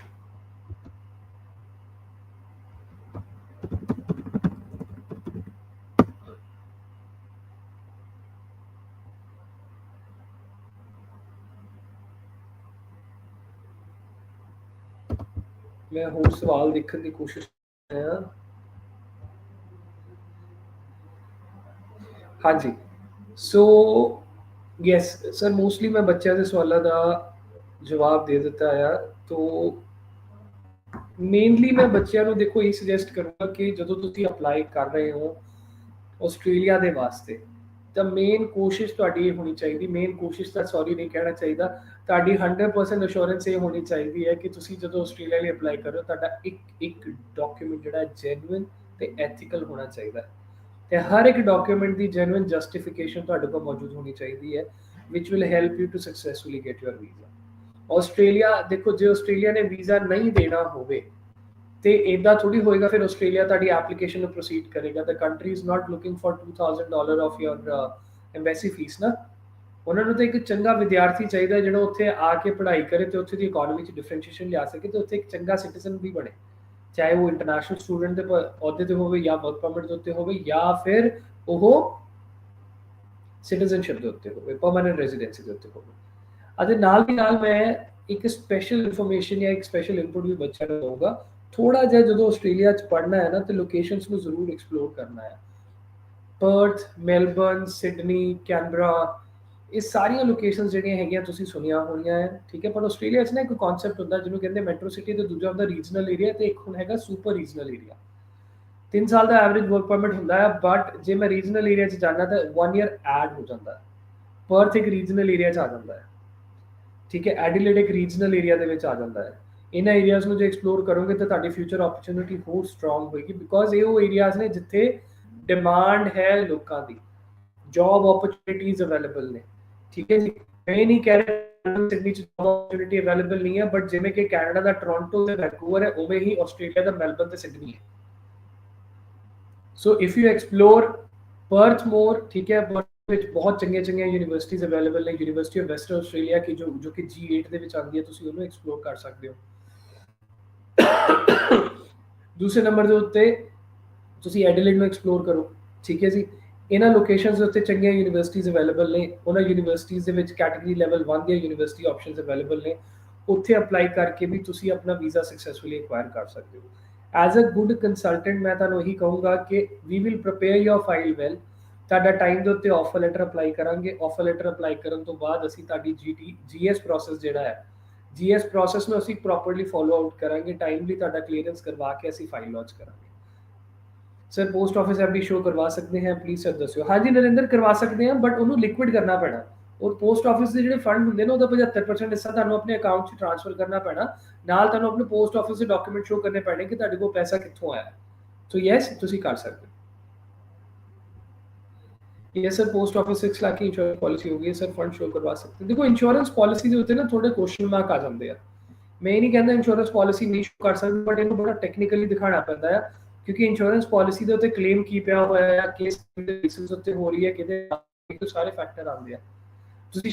ਮੈਂ ਹੋਰ ਸਵਾਲ ਦੇਖਣ ਦੀ ਕੋਸ਼ਿਸ਼ ਕਰ ਰਿਹਾ ਹਾਂਜੀ ਸੋ ਯੈਸ ਸਰ ਮੋਸਟਲੀ ਮੈਂ ਬੱਚਿਆਂ ਦੇ ਸਵਾਲਾਂ ਦਾ ਜਵਾਬ ਦੇ ਦਿੱਤਾ ਆ। ਤੋ ਮੇਨਲੀ ਮੈਂ ਬੱਚਿਆਂ ਨੂੰ ਦੇਖੋ ਇਹ ਸੁਜੈਸਟ ਕਰੂੰਗਾ ਕਿ ਜਦੋਂ ਤੁਸੀਂ ਅਪਲਾਈ ਕਰ ਰਹੇ ਹੋ ਆਸਟ੍ਰੇਲੀਆ ਦੇ ਵਾਸਤੇ, ਤਾਂ ਮੇਨ ਕੋਸ਼ਿਸ਼ ਤੁਹਾਡੀ ਇਹ ਹੋਣੀ ਚਾਹੀਦੀ। ਮੇਨ ਕੋਸ਼ਿਸ਼ ਤਾਂ ਸੌਰੀ ਨਹੀਂ ਕਹਿਣਾ ਚਾਹੀਦਾ। ਤੁਹਾਡੀ 100% ਅਸ਼ੋਰੈਂਸ ਇਹ ਹੋਣੀ ਚਾਹੀਦੀ ਹੈ ਕਿ ਤੁਸੀਂ ਜਦੋਂ ਆਸਟ੍ਰੇਲੀਆ ਲਈ ਅਪਲਾਈ ਕਰ ਤੁਹਾਡਾ ਇੱਕ ਇੱਕ ਡਾਕੂਮੈਂਟ ਜਿਹੜਾ ਜੈਨੂਇਨ ਤੇ ਐਥੀਕਲ ਹੋਣਾ ਚਾਹੀਦਾ ਹੈ। ਤੇ ਹਰ ਇੱਕ ਡਾਕੂਮੈਂਟ ਦੀ ਜੈਨੂਇਨ ਜਸਟੀਫਿਕੇਸ਼ਨ ਤੁਹਾਡੇ ਕੋਲ ਮੌਜੂਦ ਹੋਣੀ ਚਾਹੀਦੀ ਹੈ, which will help you to successfully get your visa Australia, ਦੇਖੋ ਜੇ ਆਸਟ੍ਰੇਲੀਆ ਨੇ ਵੀਜ਼ਾ ਨਹੀਂ ਦੇਣਾ ਹੋਵੇ, ਤੇ ਇਦਾਂ ਥੋੜੀ ਹੋਏਗਾ, ਫਿਰ ਆਸਟ੍ਰੇਲੀਆ ਤੁਹਾਡੀ ਐਪਲੀਕੇਸ਼ਨ ਨੂੰ ਪ੍ਰੋਸੀਡ ਕਰੇਗਾ। The country is not looking for 2000 dollar of your embassy fee ਨਾ। ਉਹਨਾਂ ਨੂੰ ਤਾਂ ਇੱਕ ਚੰਗਾ ਵਿਦਿਆਰਥੀ ਚਾਹੀਦਾ ਜਿਹੜਾ ਉੱਥੇ ਆ ਕੇ ਪੜ੍ਹਾਈ ਕਰੇ ਤੇ ਉੱਥੇ ਦੀ ਇਕਨੋਮੀ 'ਚ ਡਿਫਰੈਂਸ਼ੀਏਸ਼ਨ ਲਿਆ ਸਕੇ ਤੇ ਉੱਥੇ ਇੱਕ ਚੰਗਾ ਸਿਟੀਜ਼ਨ ਵੀ ਬਣੇ। ਚਾਹੇ ਉਹ ਇੰਟਰਨੈਸ਼ਨਲ ਸਟੂਡੈਂਟ ਦੇ ਅਹੁਦੇ ਤੇ ਹੋਵੇ ਜਾਂ ਵਰਕ ਪਰਮਿਟ ਦੇ ਉੱਤੇ ਹੋਵੇ ਜਾਂ ਫਿਰ ਉਹ ਸਿਟੀਜ਼ਨਸ਼ਿਪ ਦੇ ਉੱਤੇ ਹੋਵੇ ਪਰਮਨੈਂਟ ਰੈਜ਼ੀਡੈਂਸੀ ਦੇ ਉੱਤੇ ਹੋਵੇ। ਅਤੇ ਨਾਲ ਦੀ ਨਾਲ ਮੈਂ ਇੱਕ ਸਪੈਸ਼ਲ ਇਨਫੋਰਮੇਸ਼ਨ ਜਾਂ ਇੱਕ ਸਪੈਸ਼ਲ ਇਨਪੁਟ ਵੀ ਬੱਚਿਆਂ ਨੂੰ ਦਊਂਗਾ। ਥੋੜਾ ਜਿਹਾ ਜਦੋਂ ਆਸਟ੍ਰੇਲੀਆ 'ਚ ਪੜ੍ਹਨਾ ਹੈ ਨਾ, ਤੇ ਲੋਕੇਸ਼ਨਸ ਨੂੰ ਜ਼ਰੂਰ ਐਕਸਪਲੋਰ ਕਰਨਾ ਹੈ। ਪਰਥ ਮੈਲਬਰਨ ਸਿਡਨੀ ਕੈਨਬਰਾ ਇਹ ਸਾਰੀਆਂ ਲੋਕੇਸ਼ਨਸ ਜਿਹੜੀਆਂ ਹੈਗੀਆਂ ਤੁਸੀਂ ਸੁਣੀਆਂ ਹੋਣੀਆਂ ਹੈ, ਠੀਕ ਹੈ? ਪਰ ਆਸਟ੍ਰੇਲੀਆ 'ਚ ਨਾ ਇੱਕ ਕਨਸੈਪਟ ਹੁੰਦਾ, ਜਿਹਨੂੰ ਕਹਿੰਦੇ ਮੈਟਰੋ ਸਿਟੀ ਤੇ ਦੂਜਾ ਹੁੰਦਾ ਰੀਜਨਲ ਏਰੀਆ ਤੇ ਇੱਕ ਹੁਣ ਹੈਗਾ ਸੁਪਰ ਰੀਜਨਲ ਏਰੀਆ 3 ਸਾਲ ਦਾ ਐਵਰੇਜ ਵਰਕ ਪਰਮਿਟ ਹੁੰਦਾ ਹੈ ਬਟ ਜੇ ਮੈਂ ਰੀਜਨਲ ਏਰੀਆ 'ਚ ਜਾਣਾ ਤਾਂ 1 ਇਅਰ ਐਡ ਹੋ ਜਾਂਦਾ ਪਰਥ ਇੱਕ ਰੀਜਨਲ ਏਰੀਆ 'ਚ ਆ ਜਾਂਦਾ ਹੈ। ਠੀਕ ਹੈ ਐਡੀਲੇਡ ਇੱਕ ਰੀਜਨਲ ਏਰੀਆ ਦੇ ਵਿੱਚ ਆ ਜਾਂਦਾ ਹੈ। ਇਹਨਾਂ ਏਰੀਆਜ਼ ਨੂੰ ਜੇ ਐਕਸਪਲੋਰ ਕਰੋਗੇ ਤਾਂ ਤੁਹਾਡੀ ਫਿਊਚਰ ਓਪਰਚ्युनिटी ਹੋਰ ਸਟਰੋਂਗ ਹੋਏਗੀ ਬਿਕੋਜ਼ ਇਹ ਉਹ ਏਰੀਆਜ਼ ਨੇ ਜਿੱਥੇ ਡਿਮਾਂਡ ਹੈ ਲੋਕਾਂ ਦੀ। ਜੌਬ ਓਪਰਚ्युनिटीज ਅਵੇਲੇਬਲ ਨੇ। ਠੀਕ ਹੈ ਜੀ? ਮੈਂ ਨਹੀਂ ਕਹਿ ਰਿਹਾ ਸਿਡਨੀ ਚ ਜੌਬ ਓਪਰਚ्युनिटी ਅਵੇਲੇਬਲ ਨਹੀਂ ਹੈ ਬਟ ਜਿਵੇਂ ਕਿ ਕੈਨੇਡਾ ਦਾ ਟੋਰਾਂਟੋ ਤੇ ਵੈਂਕੂਵਰ ਹੈ, ਉਵੇਂ ਹੀ ਆਸਟ੍ਰੇਲੀਆ ਦਾ ਮੈਲਬਨ ਤੇ ਸਿਡਨੀ ਹੈ। So if you explore Perth more ਠੀਕ ਹੈ ਬਟ ਵਿੱਚ ਬਹੁਤ ਚੰਗੀਆਂ ਚੰਗੀਆਂ ਯੂਨੀਵਰਸਿਟੀਜ਼ ਅਵੇਲੇਬਲ ਨੇ ਯੂਨੀਵਰਸਿਟੀ ਆਫ ਵੈਸਟਰਨ ਆਸਟ੍ਰੇਲੀਆ ਕੀ ਜੋ ਜੋ ਕਿ G8 ਦੇ ਵਿੱਚ ਆਉਂਦੀ ਹੈ, ਤੁਸੀਂ ਉਹਨੂੰ ਐਕਸਪਲੋਰ ਕਰ ਸਕਦੇ ਹੋ। ਦੂਸਰੇ ਨੰਬਰ ਦੇ ਉੱਤੇ ਤੁਸੀਂ ਐਡੀਲੇਡ ਨੂੰ ਐਕਸਪਲੋਰ ਕਰੋ, ਠੀਕ ਹੈ ਜੀ। ਇਹਨਾਂ ਲੋਕੇਸ਼ਨਸ ਉੱਤੇ ਚੰਗੀਆਂ ਯੂਨੀਵਰਸਿਟੀਜ਼ ਅਵੇਲੇਬਲ ਨੇ, ਉਹਨਾਂ ਯੂਨੀਵਰਸਿਟੀਜ਼ ਦੇ ਵਿੱਚ ਕੈਟਾਗਰੀ ਲੈਵਲ 1 ਦੀਆਂ ਯੂਨੀਵਰਸਿਟੀ ਆਪਸ਼ਨਸ ਅਵੇਲੇਬਲ ਨੇ। ਉੱਥੇ ਅਪਲਾਈ ਕਰਕੇ ਵੀ ਤੁਸੀਂ ਆਪਣਾ ਵੀਜ਼ਾ ਸਕਸੈਸਫੁਲੀ ਐਕਵਾਇਰ ਕਰ ਸਕਦੇ ਹੋ। ਐਜ਼ ਅ ਗੁੱਡ ਕੰਸਲਟੈਂਟ ਮੈਂ ਤੁਹਾਨੂੰ ਇਹੀ ਕਹੂੰਗਾ ਕਿ we will prepare your file well ਤੁਹਾਡਾ ਟਾਈਮ ਦੇ ਉੱਤੇ ਆਫਰ ਲੈਟਰ ਅਪਲਾਈ ਕਰਾਂਗੇ। ਆਫਰ ਲੈਟਰ ਅਪਲਾਈ ਕਰਨ ਤੋਂ ਬਾਅਦ ਅਸੀਂ ਤੁਹਾਡੀ ਜੀਟੀ ਜੀਐਸ ਪ੍ਰੋਸੈਸ ਜਿਹੜਾ ਹੈ ਜੀਐਸ ਪ੍ਰੋਸੈਸ ਨੂੰ ਅਸੀਂ ਪ੍ਰੋਪਰਲੀ ਫਾਲੋ ਆਊਟ ਕਰਾਂਗੇ। ਟਾਈਮਲੀ ਤੁਹਾਡਾ ਕਲੀਅਰੈਂਸ ਕਰਵਾ ਕੇ ਅਸੀਂ ਫਾਈਲ ਲਾਂਚ ਕਰਾਂਗੇ। Sir post office F D show ਕਰਵਾ ਸਕਦੇ ਹਾਂ। ਪਲੀਜ਼ ਸਰ ਦੱਸਿਓ। ਹਾਂਜੀ, ਨਰਿੰਦਰ, ਕਰਵਾ ਸਕਦੇ ਹਾਂ ਬਟ ਉਹਨੂੰ ਲਿਕੁਇਡ ਕਰਨਾ ਪੈਣਾ। ਉਹ ਪੋਸਟ ਆਫਿਸ ਦੇ ਜਿਹੜੇ ਫੰਡ ਹੁੰਦੇ ਨੇ, ਉਹਦਾ 75% ਹਿੱਸਾ ਤੁਹਾਨੂੰ ਆਪਣੇ ਅਕਾਊਂਟ 'ਚ ਟ੍ਰਾਂਸਫਰ ਕਰਨਾ ਪੈਣਾ। ਨਾਲ ਤੁਹਾਨੂੰ ਆਪਣੇ ਪੋਸਟ ਆਫਿਸ ਦੇ ਡਾਕੂਮੈਂਟ ਸ਼ੋ ਕਰਨੇ ਪੈਣੇ ਕਿ ਤੁਹਾਡੇ ਕੋਲ ਪੈਸਾ ਕਿੱਥੋਂ ਆਇਆ। ਸੋ ਯੈਸ ਤੁਸੀਂ ਕਰ ਸਕਦੇ ਹੋ yes sir post office 6 lakh ਦੀ ਇੰਸ਼ੋਰੈਂਸ ਪਾਲਿਸੀ ਹੋ ਗਈ ਹੈ ਸਰ ਫੰਡ ਸ਼ੋ ਕਰਵਾ ਸਕਦੇ ਹੋ। ਦੇਖੋ ਇੰਸ਼ੋਰੈਂਸ ਪਾਲਿਸੀ ਦੇ ਉੱਤੇ ਨਾ ਥੋੜੇ ਕੁਐਸਚਨ ਮਾਰਕ ਆ ਜਾਂਦੇ ਆ ਮੈਂ ਇਹ ਨਹੀਂ ਕਹਿੰਦਾ ਇੰਸ਼ੋਰੈਂਸ ਪਾਲਿਸੀ ਨਹੀਂ ਸ਼ੋ ਕਰ ਸਕਦੇ ਬਟ ਇਹਨੂੰ ਬੜਾ ਟੈਕਨੀਕਲੀ ਦਿਖਾਉਣਾ ਪੈਂਦਾ ਹੈ ਕਿਉਂਕਿ ਇੰਸ਼ੋਰੈਂਸ ਪਾਲਿਸੀ ਦੇ ਉੱਤੇ ਕਲੇਮ ਕੀ ਪਿਆ ਹੋਇਆ ਹੈ ਕੇਸ ਦੇ ਬੇਸਿਸ ਉੱਤੇ ਹੋ ਰਹੀ ਹੈ ਕਿਤੇ ਇਹ ਸਾਰੇ ਫੈਕਟਰ ਆਉਂਦੇ ਆ ਤੁਸੀਂ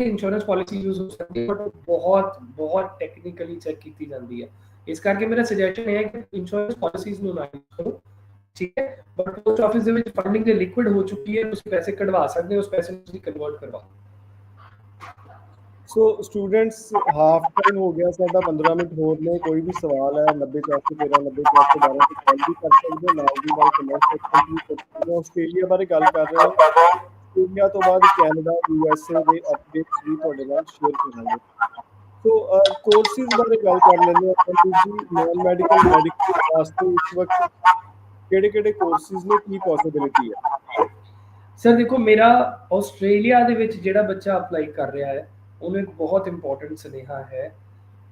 ਇੰਸ਼ੋਰੈਂਸ ਪਾਲਿਸੀ ਯੂਜ਼ ਹੋ ਸਕਦੀ ਹੈ ਬਟ ਬਹੁਤ ਬਹੁਤ ਟੈਕਨੀਕਲੀ ਚੈੱਕ ਕੀਤੀ ਜਾਂਦੀ ਹੈ ਇਸ ਕਰਕੇ ਮੇਰਾ ਸੁਜੈਸ਼ਨ ਇਹ ਹੈ ਕਿ ਇੰਸ਼ੋਰੈਂਸ ਪਾਲਿਸੀਜ਼ ਨੂੰ ਨਾ use ਕਰੋ ਠੀਕ ਹੈ ਬਟ ਪੋਸਟ ਆਫਿਸ ਦੇ ਵਿੱਚ ਫੰਡਿੰਗ ਦੇ ਲਿਕੁਇਡ ਹੋ ਚੁੱਕੀ ਹੈ ਤੁਸੀਂ ਪੈਸੇ ਕਢਵਾ ਸਕਦੇ ਹੋ ਉਸ ਪੈਸੇ ਨੂੰ ਤੁਸੀਂ ਕਨਵਰਟ ਕਰਵਾ ਸੋ ਸਟੂਡੈਂਟਸ ਹਾਫ ਟਾਈਮ ਹੋ ਗਿਆ ਸਾਡਾ 15 ਮਿੰਟ ਹੋਰ ਨੇ ਕੋਈ ਵੀ ਸਵਾਲ ਹੈ 90 413 90 412 ਤੇ ਕਾਲ ਵੀ ਕਰ ਸਕਦੇ ਹੋ ਨਾਲ ਦੀ ਨਾਲ ਕਮੈਂਟ ਸੈਕਸ਼ਨ ਵਿੱਚ ਪੁੱਛ ਸਕਦੇ ਹੋ ਆਸਟ੍ਰੇਲੀਆ ਬਾਰੇ ਗੱਲ ਕਰ ਰਹੇ ਹਾਂ ਆਸਟ੍ਰੇਲੀਆ ਤੋਂ ਬਾਅਦ ਕੈਨੇਡਾ ਯੂ ਐਸ ਏ ਦੇ ਅਪਡੇਟਸ ਵੀ ਤੁਹਾਡੇ ਨਾਲ ਸ਼ੇਅਰ ਕਰਾਂਗੇ ਸੋ ਕੋਰਸਿਸ ਬਾਰੇ ਗੱਲ ਕਰ ਲੈਂਦੇ ਹਾਂ ਆਪਾਂ ਜੀ ਨੌਨ ਮੈਡੀਕਲ ਮੈਡੀਕਲ ਵਾਸਤੇ ਇਸ ਵਕਤ ਕਿਹੜੇ ਕਿਹੜੇ ਕੋਰਸਿਸ ਨੇ, ਕੀ ਪੋਸਿਬਿਲਿਟੀ ਹੈ? ਸਰ ਦੇਖੋ, ਮੇਰਾ ਆਸਟ੍ਰੇਲੀਆ ਦੇ ਵਿੱਚ ਜਿਹੜਾ ਬੱਚਾ ਅਪਲਾਈ ਕਰ ਰਿਹਾ ਹੈ, ਉਹਨੂੰ ਇੱਕ ਬਹੁਤ ਇੰਪੋਰਟੈਂਟ ਸੁਨੇਹਾ ਹੈ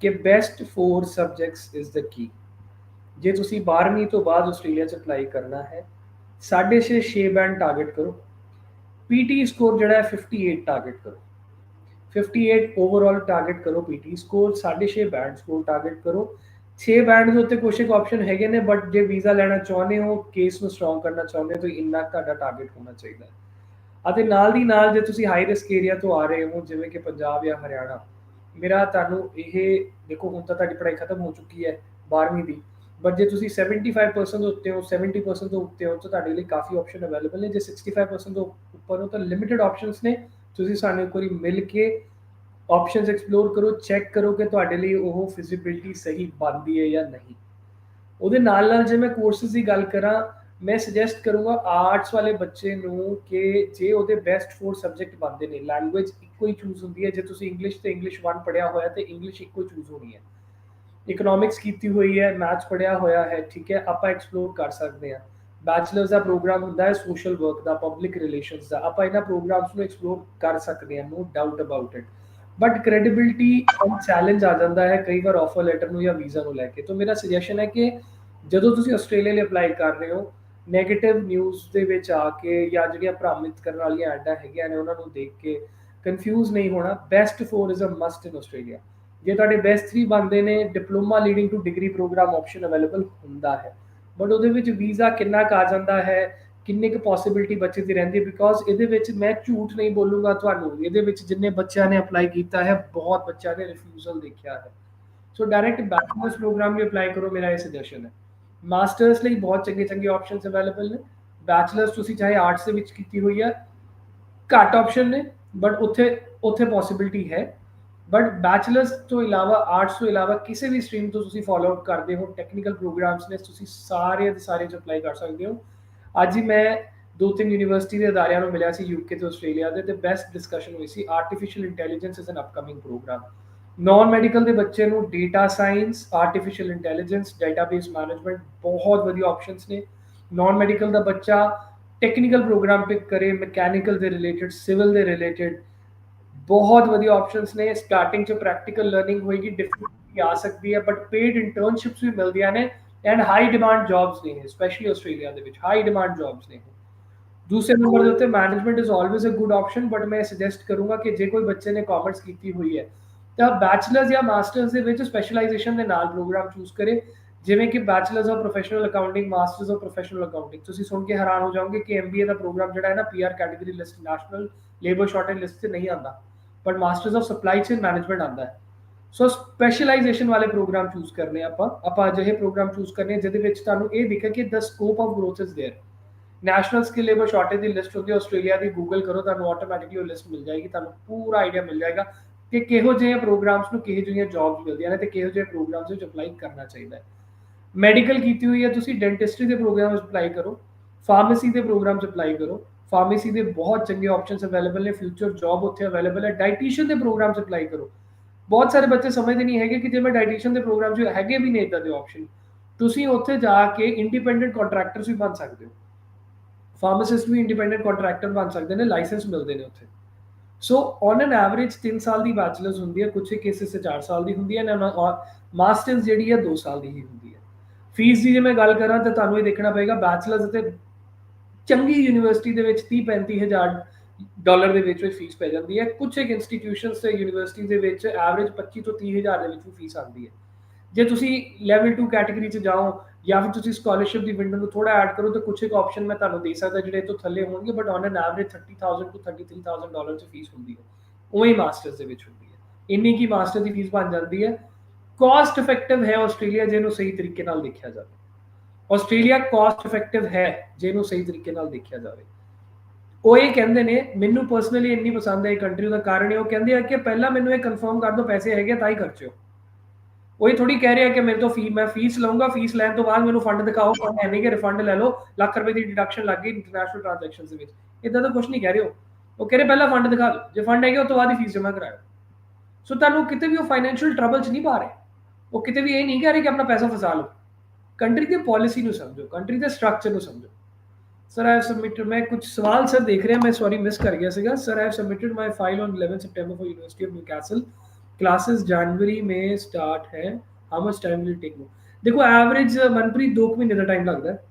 ਕਿ ਬੈਸਟ 4 ਸਬਜੈਕਟਸ ਇਜ਼ ਦ ਕੀ ਜੇ ਤੁਸੀਂ 12ਵੀਂ ਤੋਂ ਬਾਅਦ ਆਸਟ੍ਰੇਲੀਆ 'ਚ ਅਪਲਾਈ ਕਰਨਾ ਹੈ 6.5 6 ਬੈਂਡ ਟਾਰਗੇਟ ਕਰੋ। ਪੀਟੀ ਸਕੋਰ ਜਿਹੜਾ ਹੈ 58 ਟਾਰਗੇਟ ਕਰੋ। 58 ਓਵਰਆਲ ਟਾਰਗੇਟ ਕਰੋ P T score 6.5 band score target ਕਰੋ। 6 ਬੈਂਡ ਦੇ ਉੱਤੇ ਕੁਝ ਇੱਕ ਆਪਸ਼ਨ ਹੈਗੇ ਨੇ ਬਟ ਜੇ ਵੀਜ਼ਾ ਲੈਣਾ ਚਾਹੁੰਦੇ ਹੋ ਕੇਸ ਨੂੰ ਸਟਰੋਂਗ ਕਰਨਾ ਚਾਹੁੰਦੇ ਹੋ, ਤਾਂ ਇੰਨਾ ਤੁਹਾਡਾ ਟਾਰਗੇਟ ਹੋਣਾ ਚਾਹੀਦਾ ਅਤੇ ਨਾਲ ਦੀ ਨਾਲ ਜੇ ਤੁਸੀਂ ਹਾਈ ਰਿਸਕ ਏਰੀਆ ਤੋਂ ਆ ਰਹੇ ਹੋ, ਜਿਵੇਂ ਕਿ ਪੰਜਾਬ ਜਾਂ ਹਰਿਆਣਾ, ਮੇਰਾ ਤੁਹਾਨੂੰ ਇਹ ਦੇਖੋ, ਹੁਣ ਤਾਂ ਤੁਹਾਡੀ ਪੜ੍ਹਾਈ ਖਤਮ ਹੋ ਚੁੱਕੀ ਹੈ 12ਵੀਂ ਦੀ ਬਟ ਜੇ ਤੁਸੀਂ 75% ਤੋਂ ਉੱਤੇ ਹੋ 70% ਤੋਂ ਉੱਤੇ ਹੋ, ਤਾਂ ਤੁਹਾਡੇ ਲਈ ਕਾਫੀ ਆਪਸ਼ਨ ਅਵੇਲੇਬਲ ਨੇ। ਜੇ 65% ਤੋਂ ਉੱਪਰ ਹੋ, ਤਾਂ ਲਿਮਿਟਿਡ ਆਪਸ਼ਨਸ ਨੇ। ਤੁਸੀਂ ਸਾਨੂੰ ਇੱਕ ਵਾਰੀ ਮਿਲ ਕੇ ਆਪਸ਼ਨਸ ਐਕਸਪਲੋਰ ਕਰੋ ਚੈੱਕ ਕਰੋ ਕਿ ਤੁਹਾਡੇ ਲਈ ਉਹ ਫਿਜ਼ੀਬਿਲਟੀ ਸਹੀ ਬਣਦੀ ਹੈ ਜਾਂ ਨਹੀਂ। ਉਹਦੇ ਨਾਲ ਨਾਲ ਜੇ ਮੈਂ ਕੋਰਸਸ ਦੀ ਗੱਲ ਕਰਾਂ, ਮੈਂ ਸੁਜੈਸਟ ਕਰੂੰਗਾ ਆਰਟਸ ਵਾਲੇ ਬੱਚੇ ਨੂੰ ਕਿ ਜੇ ਉਹਦੇ ਬੈਸਟ 4 ਸਬਜੈਕਟ ਬਣਦੇ ਨੇ ਲੈਂਗੁਏਜ ਇੱਕੋ ਹੀ ਚੂਜ਼ ਹੁੰਦੀ ਹੈ, ਜੇ ਤੁਸੀਂ ਇੰਗਲਿਸ਼ ਤੇ ਇੰਗਲਿਸ਼ 1 ਪੜਿਆ ਹੋਇਆ ਤੇ ਇੰਗਲਿਸ਼ ਇੱਕੋ ਚੂਜ਼ ਹੋਣੀ ਹੈ। ਇਕਨੋਮਿਕਸ ਕੀਤੀ ਹੋਈ ਹੈ ਮੈਥਸ ਪੜਿਆ ਹੋਇਆ ਹੈ, ਠੀਕ ਹੈ, ਆਪਾਂ ਐਕਸਪਲੋਰ ਕਰ ਸਕਦੇ ਹਾਂ। ਬੈਚਲਰਸ ਦਾ ਪ੍ਰੋਗਰਾਮ ਹੁੰਦਾ ਹੈ ਸੋਸ਼ਲ ਵਰਕ ਦਾ ਪਬਲਿਕ ਰਿਲੇਸ਼ਨਸ ਦਾ, ਆਪਾਂ ਇਹਨਾਂ ਪ੍ਰੋਗਰਾਮਸ ਨੂੰ ਐਕਸਪਲੋਰ ਕਰ ਸਕਦੇ ਹਾਂ no doubt about it but credibility ਔਰ ਚੈਲੰਜ ਆ ਜਾਂਦਾ ਹੈ ਕਈ ਵਾਰ ਆਫਰ ਲੈਟਰ ਨੂੰ ਜਾਂ ਵੀਜ਼ਾ ਨੂੰ ਲੈ ਕੇ। ਤਾਂ ਮੇਰਾ ਸੁਜੈਸ਼ਨ ਹੈ ਕਿ ਜਦੋਂ ਤੁਸੀਂ ਆਸਟ੍ਰੇਲੀਆ ਲਈ ਅਪਲਾਈ ਕਰ ਰਹੇ ਹੋ 네ਗੇਟਿਵ ਨਿਊਜ਼ ਦੇ ਵਿੱਚ ਆ ਕੇ ਜਾਂ ਜਿਹੜੀਆਂ ਭ੍ਰਮਿਤ ਕਰਨ ਵਾਲੀਆਂ ਐਡਾਂ ਹੈਗੀਆਂ ਨੇ ਉਹਨਾਂ ਨੂੰ ਦੇਖ ਕੇ ਕਨਫਿਊਜ਼ ਨਹੀਂ ਹੋਣਾ। Best 4 is a must in Australia ਜੇ ਤੁਹਾਡੇ ਬੈਸਟ 3 ਬੰਦੇ ਨੇ diploma leading to degree program option available ਹੁੰਦਾ ਹੈ। ਬਟ ਉਹਦੇ ਵਿੱਚ ਵੀਜ਼ਾ ਕਿੰਨਾ ਕੁ ਆ ਜਾਂਦਾ ਹੈ? ਕਿੰਨੇ ਕੁ ਪੋਸਿਬਿਲਿਟੀ ਬੱਚੇ ਦੀ ਰਹਿੰਦੀ ਬਿਕੋਜ਼ ਇਹਦੇ ਵਿੱਚ ਮੈਂ ਝੂਠ ਨਹੀਂ ਬੋਲੂੰਗਾ ਤੁਹਾਨੂੰ। ਇਹਦੇ ਵਿੱਚ ਜਿੰਨੇ ਬੱਚਿਆਂ ਨੇ ਅਪਲਾਈ ਕੀਤਾ ਹੈ, ਬਹੁਤ ਬੱਚਿਆਂ ਨੇ ਰਿਫਿਊਜ਼ਲ ਦੇਖਿਆ ਹੈ। ਸੋ ਡਾਇਰੈਕਟ ਬੈਚਲਰਸ ਪ੍ਰੋਗਰਾਮ ਲਈ ਅਪਲਾਈ ਕਰੋ, ਮੇਰਾ ਇਹ ਸੁਜੈਸ਼ਨ ਹੈ। ਮਾਸਟਰਸ ਲਈ ਬਹੁਤ ਚੰਗੇ ਚੰਗੇ ਆਪਸ਼ਨਸ ਅਵੇਲੇਬਲ ਨੇ। ਬੈਚਲਰਸ ਤੁਸੀਂ ਚਾਹੇ ਆਰਟਸ ਦੇ ਵਿੱਚ ਕੀਤੀ ਹੋਈ ਹੈ, ਘੱਟ ਆਪਸ਼ਨ ਨੇ ਬਟ ਉੱਥੇ ਉੱਥੇ ਪੋਸਿਬਿਲਿਟੀ ਹੈ। ਬਟ ਬੈਚਲਰਸ ਤੋਂ ਇਲਾਵਾ ਆਰਟਸ ਤੋਂ ਇਲਾਵਾ ਕਿਸੇ ਵੀ ਸਟਰੀਮ ਤੋਂ ਤੁਸੀਂ ਫਾਲੋ ਅਪ ਕਰਦੇ ਹੋ ਟੈਕਨੀਕਲ ਪ੍ਰੋਗਰਾਮਸ ਨੇ, ਤੁਸੀਂ ਸਾਰੇ ਦੇ ਸਾਰੇ ਚ ਅਪਲਾਈ ਕਰ ਸਕਦੇ ਹੋ। ਅੱਜ ਹੀ ਮੈਂ ਦੋ ਤਿੰਨ ਯੂਨੀਵਰਸਿਟੀ ਦੇ ਅਦਾਰਿਆਂ ਨੂੰ ਮਿਲਿਆ ਸੀ ਯੂਕੇ ਤੇ ਆਸਟ੍ਰੇਲੀਆ ਦੇ, ਤੇ ਬੈਸਟ ਡਿਸਕਸ਼ਨ ਹੋਈ ਸੀ artificial intelligence is an upcoming program non medical ਦੇ ਬੱਚੇ ਨੂੰ data science artificial intelligence database management ਬਹੁਤ ਵਧੀਆ ਆਪਸ਼ਨਸ ਨੇ। ਨਾਨ ਮੈਡੀਕਲ ਦਾ ਬੱਚਾ ਟੈਕਨੀਕਲ ਪ੍ਰੋਗਰਾਮ ਪਿਕ ਕਰੇ ਮਕੈਨੀਕਲ ਦੇ ਰਿਲੇਟਡ ਸਿਵਲ ਦੇ ਰਿਲੇਟਡ ਬਹੁਤ ਵਧੀਆ ਆਪਸ਼ਨਸ ਨੇ। ਸਟਾਰਟਿੰਗ ਚ ਪ੍ਰੈਕਟੀਕਲ ਲਰਨਿੰਗ ਹੋਏਗੀ ਡਿਫਿਕਲਟੀ ਆ ਸਕਦੀ ਹੈ ਬਟ ਪੇਡ ਇੰਟਰਨਸ਼ਿਪਸ ਵੀ ਮਿਲਦੀਆਂ ਨੇ। ਐਂਡ ਹਾਈ ਡਿਮਾਂਡ ਜੌਬਸ ਨੇ ਸਪੈਸ਼ਲੀ ਆਸਟ੍ਰੇਲੀਆ ਦੇ ਵਿੱਚ ਹਾਈ ਡਿਮਾਂਡ ਜੌਬਸ ਨੇ ਦੂਸਰੇ ਨੰਬਰ ਦੇ ਉੱਤੇ management is always a good option but ਮੈਂ ਸੁਜੈਸਟ ਕਰੂੰਗਾ ਕਿ ਜੇ ਕੋਈ ਬੱਚੇ ਨੇ ਕਾਮਰਸ ਕੀਤੀ ਹੋਈ ਹੈ ਤਾਂ ਬੈਚਲਰਸ ਜਾਂ ਮਾਸਟਰਸ ਦੇ ਵਿੱਚ ਸਪੈਸ਼ਲਾਈਜੇਸ਼ਨ ਦੇ ਨਾਲ ਪ੍ਰੋਗਰਾਮ ਚੂਜ਼ ਕਰੇ ਜਿਵੇਂ ਕਿ bachelors of professional accounting masters of professional accounting ਤੁਸੀਂ ਸੁਣ ਕੇ ਹੈਰਾਨ ਹੋ ਜਾਓਗੇ ਕਿ ਐਮਬੀਏ ਦਾ ਪ੍ਰੋਗਰਾਮ ਜਿਹੜਾ ਹੈ ਨਾ PR category list national labour shortage list 'ਤੇ ਨਹੀਂ ਆਉਂਦਾ but masters of supply chain management ਆਉਂਦਾ ਹੈ ਸੋ ਸਪੈਸ਼ਲਾਈਜੇਸ਼ਨ ਵਾਲੇ ਪ੍ਰੋਗਰਾਮ ਚੂਜ਼ ਕਰਨੇ ਆਪਾਂ ਆਪਾਂ ਅਜਿਹੇ ਪ੍ਰੋਗਰਾਮ ਚੂਜ਼ ਕਰਨੇ ਜਿਹਦੇ ਵਿੱਚ ਤੁਹਾਨੂੰ ਇਹ ਦਿਖੇ ਕਿ the scope of growth is there national skill labour shortage the list ਹੁੰਦੀ ਹੈ ਆਸਟ੍ਰੇਲੀਆ ਦੀ ਗੂਗਲ ਕਰੋ ਤੁਹਾਨੂੰ ਆਟੋਮੈਟਿਕਲੀ ਉਹ ਲਿਸਟ ਮਿਲ ਜਾਏਗੀ ਤੁਹਾਨੂੰ ਪੂਰਾ ਆਈਡੀਆ ਮਿਲ ਜਾਏਗਾ ਕਿ ਕਿਹੋ ਜਿਹੇ ਪ੍ਰੋਗਰਾਮਸ ਨੂੰ ਕਿਹੋ ਜਿਹੀਆਂ ਜੌਬਸ ਮਿਲਦੀਆਂ ਨੇ ਤੇ ਕਿਹੋ ਜਿਹੇ ਪ੍ਰੋਗਰਾਮਸ ਵਿੱਚ ਅਪਲਾਈ ਕਰਨਾ ਚਾਹੀਦਾ ਹੈ ਮੈਡੀਕਲ ਕੀਤੀ ਹੋਈ ਹੈ ਤੁਸੀਂ ਡੈਂਟਿਸਟਰੀ ਦੇ ਪ੍ਰੋਗਰਾਮ ਵਿੱਚ ਅਪਲਾਈ ਕਰੋ ਫਾਰਮੇਸੀ ਦੇ ਪ੍ਰੋਗਰਾਮ 'ਚ ਅਪਲਾਈ ਕਰੋ ਫਾਰਮੇਸੀ ਦੇ ਬਹੁਤ ਚੰਗੇ ਆਪਸ਼ਨਸ ਅਵੇਲੇਬਲ ਨੇ ਫਿਊਚਰ ਜੌਬ ਉੱਥੇ ਅਵੇਲੇਬਲ ਹੈ ਡਾਈਟੀਸ਼ੀਅਨ ਦੇ ਪ੍ਰੋਗਰਾਮ 'ਚ ਅਪਲਾਈ ਕਰੋ ਬਹੁਤ ਸਾਰੇ ਬੱਚੇ ਸਮਝਦੇ ਨਹੀਂ ਹੈਗੇ ਕਿ ਜੇ ਮੈਂ ਡਾਈਟੀਸ਼ੀਅਨ ਦੇ ਪ੍ਰੋਗਰਾਮ 'ਚ ਹੈਗੇ ਵੀ ਨੇ ਇਦਾਂ ਦੇ ਆਪਸ਼ਨ ਤੁਸੀਂ ਉੱਥੇ ਜਾ ਕੇ ਇੰਡੀਪੈਂਡੈਂਟ ਕੰਟਰੈਕਟਰਸ ਵੀ ਬਣ ਸਕਦੇ ਹੋ। ਫਾਰਮਾਸਿਸਟ ਵੀ ਇੰਡੀਪੈਂਡੈਂਟ ਕੰਟਰੈਕਟਰ ਬਣ ਸਕਦੇ ਨੇ ਲਾਇਸੈਂਸ ਮਿਲਦੇ ਨੇ ਉੱਥੇ। ਸੋ ਔਨ ਐਨ ਐਵਰੇਜ 3 ਸਾਲ ਦੀ ਬੈਚਲਰਸ ਹੁੰਦੀ ਹੈ ਕੁਝ ਕੇਸਿਸ 'ਚ 4 ਸਾਲ ਦੀ ਹੁੰਦੀ ਹੈ ਨਾ ਮਾਸਟਰਸ ਜਿਹੜੀ ਹੈ 2 ਸਾਲ ਦੀ ਹੀ ਹੁੰਦੀ ਹੈ। ਫੀਸ ਦੀ ਜੇ ਮੈਂ ਗੱਲ ਕਰਾਂ, ਤਾਂ ਤੁਹਾਨੂੰ ਇਹ ਦੇਖਣਾ ਪਏਗਾ ਬੈਚਲਰਸ ਅਤੇ ਚੰਗੀ ਯੂਨੀਵਰਸਿਟੀ ਦੇ ਵਿੱਚ 30 35000 ਡਾਲਰ ਦੇ ਵਿੱਚ ਵਿੱਚ ਫੀਸ ਪੈ ਜਾਂਦੀ ਹੈ। ਕੁਝ ਇੱਕ ਇੰਸਟੀਟਿਊਸ਼ਨਸ ਤੇ ਯੂਨੀਵਰਸਿਟੀ ਦੇ ਵਿੱਚ ਐਵਰੇਜ 25 ਤੋਂ 30 ਹਜ਼ਾਰ ਦੇ ਵਿੱਚ ਵੀ ਫੀਸ ਆਉਂਦੀ ਹੈ। ਜੇ ਤੁਸੀਂ ਲੈਵਲ 2 ਕੈਟਾਗਰੀ 'ਚ ਜਾਓ ਜਾਂ ਫਿਰ ਤੁਸੀਂ ਸਕਾਲਰਸ਼ਿਪ ਦੀ ਵਿੰਡੋ ਨੂੰ ਥੋੜਾ ਐਡ ਕਰੋ ਤਾਂ ਕੁਝ ਇੱਕ ਆਪਸ਼ਨ ਮੈਂ ਤੁਹਾਨੂੰ ਦੇ ਸਕਦਾ ਜਿਹੜੇ ਇਹ ਤੋਂ ਥੱਲੇ ਹੋਣਗੇ ਬਟ ਔਨ ਐਨ ਐਵਰੇਜ 30000 ਤੋਂ 33000 ਡਾਲਰ 'ਚ ਫੀਸ ਹੁੰਦੀ ਹੈ। ਉਹੀ ਮਾਸਟਰਸ ਦੇ ਵਿੱਚ ਹੁੰਦੀ ਹੈ। ਇੰਨੀ ਕੀ ਮਾਸਟਰ ਦੀ ਫੀਸ ਬਣ ਜਾਂਦੀ ਹੈ। ਕਾਸਟ ਇਫੈਕਟਿਵ ਹੈ ਆਸਟ੍ਰੇਲੀਆ ਜਿਹਨੂੰ ਸਹੀ ਤਰੀਕੇ ਨਾਲ ਦੇਖਿਆ ਜਾਵੇ। ਆਸਟ੍ਰੇਲੀਆ ਕਾਸਟ ਇਫੈਕਟਿਵ ਹੈ ਜਿਹਨੂੰ ਸਹੀ ਤਰੀਕੇ ਨਾਲ ਦੇਖਿਆ ਜਾਵੇ। ਉਹ ਇਹ ਕਹਿੰਦੇ ਨੇ, ਮੈਨੂੰ ਪਰਸਨਲੀ ਇੰਨੀ ਪਸੰਦ ਹੈ ਇਹ ਕੰਟਰੀ ਦਾ ਕਾਰਨ ਇਹ, ਉਹ ਕਹਿੰਦੇ ਆ ਕਿ ਪਹਿਲਾਂ ਮੈਨੂੰ ਇਹ ਕਨਫਰਮ ਕਰ ਦਿਓ, ਪੈਸੇ ਹੈਗੇ ਤਾਂ ਹੀ ਖਰਚਿਓ ਉਹ ਇਹ ਥੋੜੀ ਕਹਿ ਰਿਹਾ ਕਿ ਮੇਰੇ ਤੋਂ ਫੀ ਮੈਂ ਫੀਸ ਲਵਾਂਗਾ ਫੀਸ ਲੈਣ ਤੋਂ ਬਾਅਦ ਮੈਨੂੰ ਫੰਡ ਦਿਖਾਓ ਫੰਡ ਹੈ ਕਿ ਰਿਫੰਡ ਲੈ ਲਓ, ਲੱਖ ਰੁਪਏ ਦੀ ਡਿਡਕਸ਼ਨ ਲੱਗ ਗਈ ਇੰਟਰਨੈਸ਼ਨਲ ਟ੍ਰਾਂਜੈਕਸ਼ਨਸ ਦੇ ਵਿੱਚ। ਇਦਾਂ ਤਾਂ ਕੁਝ ਨਹੀਂ ਕਹਿ ਰਹੇ ਹੋ ਉਹ ਕਹਿ ਰਹੇ ਪਹਿਲਾਂ ਫੰਡ ਦਿਖਾ ਦਿਓ ਜੇ ਫੰਡ ਹੈਗੇ, ਉਹ ਤੋਂ ਬਾਅਦ ਹੀ ਫੀਸ ਜਮ੍ਹਾਂ ਕਰਾਓ ਸੋ ਤੁਹਾਨੂੰ ਕਿਤੇ ਵੀ ਉਹ ਫਾਈਨੈਂਸ਼ੀਅਲ ਟਰਬਲ 'ਚ ਨਹੀਂ ਪਾ ਰਹੇ। ਉਹ ਕਿਤੇ ਵੀ ਇਹ ਨਹੀਂ ਕਹਿ ਰਹੇ ਕਿ ਆਪਣਾ ਪੈਸਾ ਫਸਾ ਲਓ। ਕੰਟਰੀ ਦੀ ਪਾਲਿਸੀ ਨੂੰ ਸਮਝੋ ਕੰਟਰੀ ਦੇ ਸਟਰਕਚਰ ਨੂੰ ਸਮਝੋ। ਸਰ ਆਈ ਹੈਵ ਸਬਮਿਟਡ ਮੈਂ ਕੁਝ ਸਵਾਲ ਸਰ ਦੇਖ ਰਿਹਾ ਮੈਂ ਸੌਰੀ ਮਿਸ ਕਰ ਗਿਆ ਸੀਗਾ sir I have submitted my file on 11 September for university of Newcastle classes जनवरी में स्टार्ट है how much time will take देखो एवरेज मनप्रीत 2 ਮਹੀਨੇ ਦਾ ਟਾਈਮ ਲੱਗਦਾ ਹੈ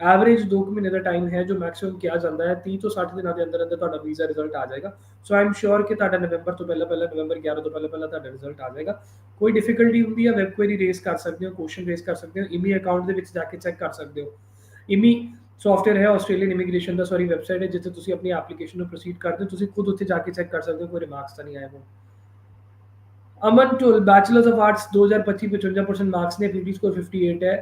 ਐਵਰੇਜ 2 ਮਹੀਨੇ ਦਾ ਟਾਈਮ ਹੈ ਜੋ ਮੈਕਸਿਮਮ ਕਿਹਾ ਜਾਂਦਾ ਹੈ 30 ਤੋਂ 60 ਦਿਨਾਂ ਦੇ ਅੰਦਰ ਅੰਦਰ ਤੁਹਾਡਾ ਵੀਜ਼ਾ ਰਿਜ਼ਲਟ ਆ ਜਾਏਗਾ ਸੋ ਆਈ ਐਮ ਸ਼ੋਰ ਕਿ ਤੁਹਾਡਾ ਨਵੰਬਰ ਤੋਂ ਪਹਿਲਾਂ ਪਹਿਲਾਂ ਨਵੰਬਰ 11 ਤੋਂ ਪਹਿਲਾਂ ਪਹਿਲਾਂ ਤੁਹਾਡਾ ਰਿਜ਼ਲਟ ਆ ਜਾਏਗਾ ਕੋਈ ਡਿਫਿਕਲਟੀ ਹੁੰਦੀ ਹੈ ਵੈਬ ਕੁਐਰੀ ਰੇਸ ਕਰ ਸਕਦੇ ਹੋ ਕੁਐਸਚਨ ਰੇਸ ਕਰ ਸਕਦੇ ਹੋ ਇਮੀ ਅਕਾਊਂਟ ਦੇ ਵਿੱਚ ਜਾ ਕੇ ਚੈੱਕ ਕਰ ਸਕਦੇ ਹੋ ਇਮੀ ਸੌਫਟਵੇਅਰ ਹੈ ਆਸਟ੍ਰੇਲੀਅਨ ਇਮੀਗ੍ਰੇਸ਼ਨ ਦਾ ਸੌਰੀ ਵੈਬਸਾਈਟ ਹੈ ਜਿੱਥੇ ਤੁਸੀਂ ਆਪਣੀ ਐਪਲੀਕੇਸ਼ਨ ਨੂੰ ਪ੍ਰੋਸੀਡ ਕਰਦੇ ਹੋ ਤੁਸੀਂ ਖੁਦ ਉੱਥੇ ਜਾ ਕੇ ਚੈੱਕ ਕਰ ਸਕਦੇ ਹੋ ਕੋਈ ਰਿਮਾਰਕਸ ਤਾਂ ਨਹੀਂ ਆਏ ਹੋਣ ਅਮਨ ਟੁਲ ਬੈਚਲਰਸ ਆਫ ਆਰਟਸ 2025 55% ਮਾਰਕਸ ਨੇ ਪੀਟੀ ਸਕੋਰ 58 ਹੈ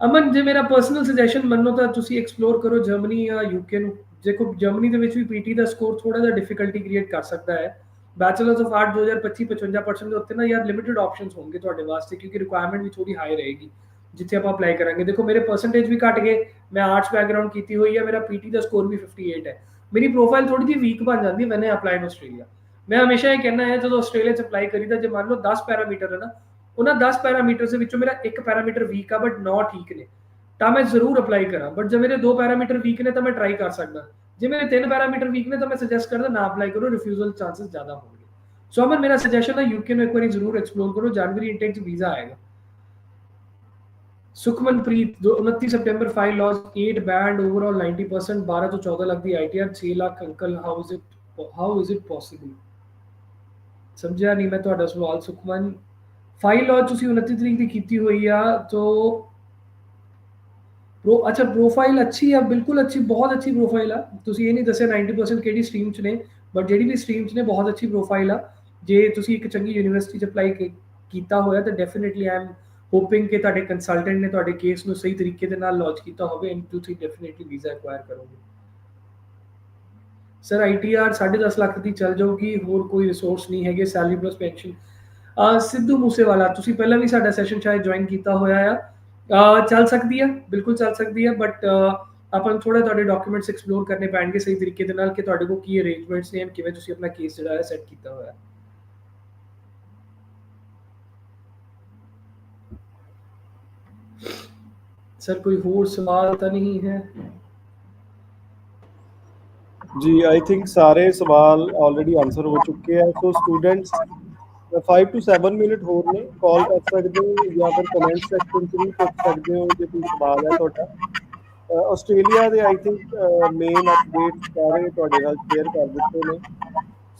ਅਮਨ ਜੇ ਮੇਰਾ ਪਰਸਨਲ ਸੁਜੈਸ਼ਨ ਮੰਨੋ ਤਾਂ ਤੁਸੀਂ ਐਕਸਪਲੋਰ ਕਰੋ ਜਰਮਨੀ ਜਾਂ ਯੂਕੇ ਨੂੰ ਦੇਖੋ ਜਰਮਨੀ ਦੇ ਵਿੱਚ ਵੀ ਪੀਟੀ ਦਾ ਸਕੋਰ ਥੋੜਾ ਜਿਹਾ ਡਿਫਿਕਲਟੀ ਕ੍ਰੀਏਟ ਕਰ ਸਕਦਾ ਹੈ ਬੈਚਲਰਸ ਆਫ ਆਰਟ 2025 55% ਦੇ ਉੱਤੇ ਨਾ ਯਾਰ ਲਿਮਿਟਿਡ ਆਪਸ਼ਨਸ ਹੋਣਗੇ ਤੁਹਾਡੇ ਵਾਸਤੇ ਕਿਉਂਕਿ ਰਿਕੁਆਇਰਮੈਂਟ ਵੀ ਥੋੜੀ ਹਾਈ ਰਹੇਗੀ ਜਿੱਥੇ ਆਪਾਂ ਅਪਲਾਈ ਕਰਾਂਗੇ ਦੇਖੋ ਮੇਰੇ ਪਰਸੈਂਟੇਜ ਵੀ ਘਟ ਗਏ ਮੈਂ ਆਰਟਸ ਬੈਕਗ੍ਰਾਉਂਡ ਕੀਤੀ ਹੋਈ ਹੈ ਮੇਰਾ ਪੀਟੀ ਦਾ ਸਕੋਰ ਵੀ 58 ਹੈ ਮੇਰੀ ਪ੍ਰੋਫਾਈਲ ਥੋੜੀ ਜਿਹੀ ਵੀਕ ਬਣ ਜਾਂਦੀ ਹੈ ਮੈਨੇ ਅਪਲਾਈਡ ਆਸਟ੍ਰੇਲੀਆ ਮੈਂ ਹਮੇਸ਼ਾ ਇਹ ਕਹਿਣਾ ਹੈ ਜਦੋਂ ਆਸਟ੍ਰੇਲੀਆ ਚ ਅਪਲਾਈ ਕਰੀਦਾ ਜੇ ਮੰਨ ਲਓ 10 ਪੈਰਾਮੀਟਰ ਹੈ ਨਾ ਉਹਨਾਂ 10 ਪੈਰਾਮੀਟਰ ਦੇ ਵਿੱਚੋਂ ਮੇਰਾ ਇੱਕ ਪੈਰਾਮੀਟਰ ਵੀਕ ਆ ਬਟ ਨੋ ਠੀਕ ਨੇ ਤਾਂ ਮੈਂ ਜ਼ਰੂਰ ਅਪਲਾਈ ਕਰਾਂ ਬਟ ਜੇ ਮੇਰੇ ਦੋ ਪੈਰਾਮੀਟਰ ਵੀਕ ਨੇ ਤਾਂ ਮੈਂ ਟਰਾਈ ਕਰ ਸਕਦਾ ਜੇ ਮੇਰੇ ਤਿੰਨ ਪੈਰਾਮੀਟਰ ਵੀਕ ਨੇ ਤਾਂ ਮੈਂ ਸੁਜੈਸਟ ਕਰਦਾ ਨਾ ਅਪਲਾਈ ਕਰੋ ਰਿਫਿਊਜ਼ਲ ਚਾਂਸਸ ਜ਼ਿਆਦਾ ਹੋਣਗੇ ਸੋ ਅਮਨ ਮੇਰਾ ਸੁਜੈਸ਼ਨ ਹੈ ਯੂਕੇ ਨੂੰ ਇੱਕ ਵਾਰੀ ਜ਼ਰੂਰ ਐਕਸਪਲੋਰ ਕਰੋ ਜਨਵਰੀ ਇਨਟੇਕ ਚ ਵੀਜ਼ਾ ਆਏਗਾ ਸੁਖਮਨਪ੍ਰੀਤ 29 ਸਤੰਬਰ ਫਾਈਲ ਲਾਸ 8 ਬੈਂਡ ਓਵਰਆਲ 90% 12 ਤੋਂ 14 ਲੱਖ ਦੀ ITR 6 lakh uncle how is it how is it possible ਸਮਝਿਆ ਨਹੀਂ ਮੈਂ ਤੁਹਾਡਾ ਸਵਾਲ, ਸੁਖਮਨ। ਫਾਈਲ ਲਾਂਚ ਤੁਸੀਂ 29 ਤਰੀਕ ਦੀ ਕੀਤੀ ਹੋਈ ਆ, ਤੋ ਪ੍ਰੋ, ਅੱਛਾ ਪ੍ਰੋਫਾਈਲ ਅੱਛੀ ਆ, ਬਿਲਕੁਲ ਅੱਛੀ, ਬਹੁਤ ਅੱਛੀ ਪ੍ਰੋਫਾਈਲ ਆ। ਤੁਸੀਂ ਇਹ ਨਹੀਂ ਦੱਸਿਆ 90% ਕਿਹੜੀ ਸਟਰੀਮ ਚ ਨੇ ਬਟ ਜਿਹੜੀ ਵੀ ਸਟਰੀਮ ਚ ਨੇ, ਬਹੁਤ ਅੱਛੀ ਪ੍ਰੋਫਾਈਲ ਆ। ਜੇ ਤੁਸੀਂ ਇੱਕ ਚੰਗੀ ਯੂਨੀਵਰਸਿਟੀ ਚ ਅਪਲਾਈ ਕੀਤਾ ਹੋਇਆ, ਤਾਂ ਡੈਫੀਨਿਟਲੀ ਆਈ ਐਮ ਹੋਪਿੰਗ ਕਿ ਤੁਹਾਡੇ ਕੰਸਲਟੈਂਟ ਨੇ ਤੁਹਾਡੇ ਕੇਸ ਨੂੰ ਸਹੀ ਤਰੀਕੇ ਦੇ ਨਾਲ ਲਾਂਚ ਕੀਤਾ ਹੋਵੇ ਐਂਡ ਤੁਸੀਂ ਡੈਫੀਨਿਟਲੀ ਵੀਜ਼ਾ ਐਕਵਾਇਰ ਕਰੋਗੇ। ਸਰ ਆਈਟੀਆਰ 10.5 ਲੱਖ ਦੀ ਚੱਲ ਜਾਊਗੀ, ਹੋਰ ਕੋਈ ਰਿਸੋਰਸ ਨਹੀਂ ਹੈਗੇ salary plus pension Sidhu Moosewala, ਤੁਸੀਂ ਪਹਿਲਾਂ ਵੀ ਸਾਡਾ ਸੈਸ਼ਨ ਸ਼ਾਇਦ ਜੁਆਇਨ ਕੀਤਾ ਹੋਇਆ ਆ। ਚੱਲ ਸਕਦੀ ਆ, ਬਿਲਕੁਲ ਚੱਲ ਸਕਦੀ ਆ ਬਟ ਆਪਾਂ ਨੂੰ ਥੋੜਾ ਤੁਹਾਡੇ ਡਾਕੂਮੈਂਟਸ ਐਕਸਪਲੋਰ ਕਰਨੇ ਪੈਣਗੇ ਸਹੀ ਤਰੀਕੇ ਦੇ ਨਾਲ ਕਿ ਤੁਹਾਡੇ ਕੋਲ ਕੀ ਅਰੇਂਜਮੈਂਟਸ ਨੇ ਕਿਵੇਂ ਤੁਸੀਂ ਆਪਣਾ ਕੇਸ ਜਿਹੜਾ ਹੈ ਸੈੱਟ ਕੀਤਾ ਹੋਇਆ। ਹੈ ਸਰ, ਕੋਈ ਹੋਰ ਸਵਾਲ ਤਾਂ ਨਹੀਂ ਹੈ? ਜੀ ਆਈ ਥਿੰਕ ਸਾਰੇ ਸਵਾਲ ਆਲਰੇਡੀ ਆਨਸਰ ਹੋ ਚੁੱਕੇ ਆ। ਸੋ ਸਟੂਡੈਂਟਸ 5 ਟੂ 7 ਮਿੰਟ ਹੋਰ ਨੇ। ਕਾਲ ਕਰ ਸਕਦੇ ਹੋ ਜਾਂ ਫਿਰ ਕਮੈਂਟ ਸੈਕਸ਼ਨ 'ਚ ਵੀ ਪੁੱਛ ਸਕਦੇ ਹੋ ਜੇ ਕੋਈ ਸਵਾਲ ਹੈ ਤੁਹਾਡਾ। ਆਸਟ੍ਰੇਲੀਆ ਦੇ ਆਈ ਥਿੰਕ ਮੇਨ ਅਪਡੇਟ ਸਾਰੇ ਤੁਹਾਡੇ ਨਾਲ ਸ਼ੇਅਰ ਕਰ ਦਿੱਤੇ ਨੇ।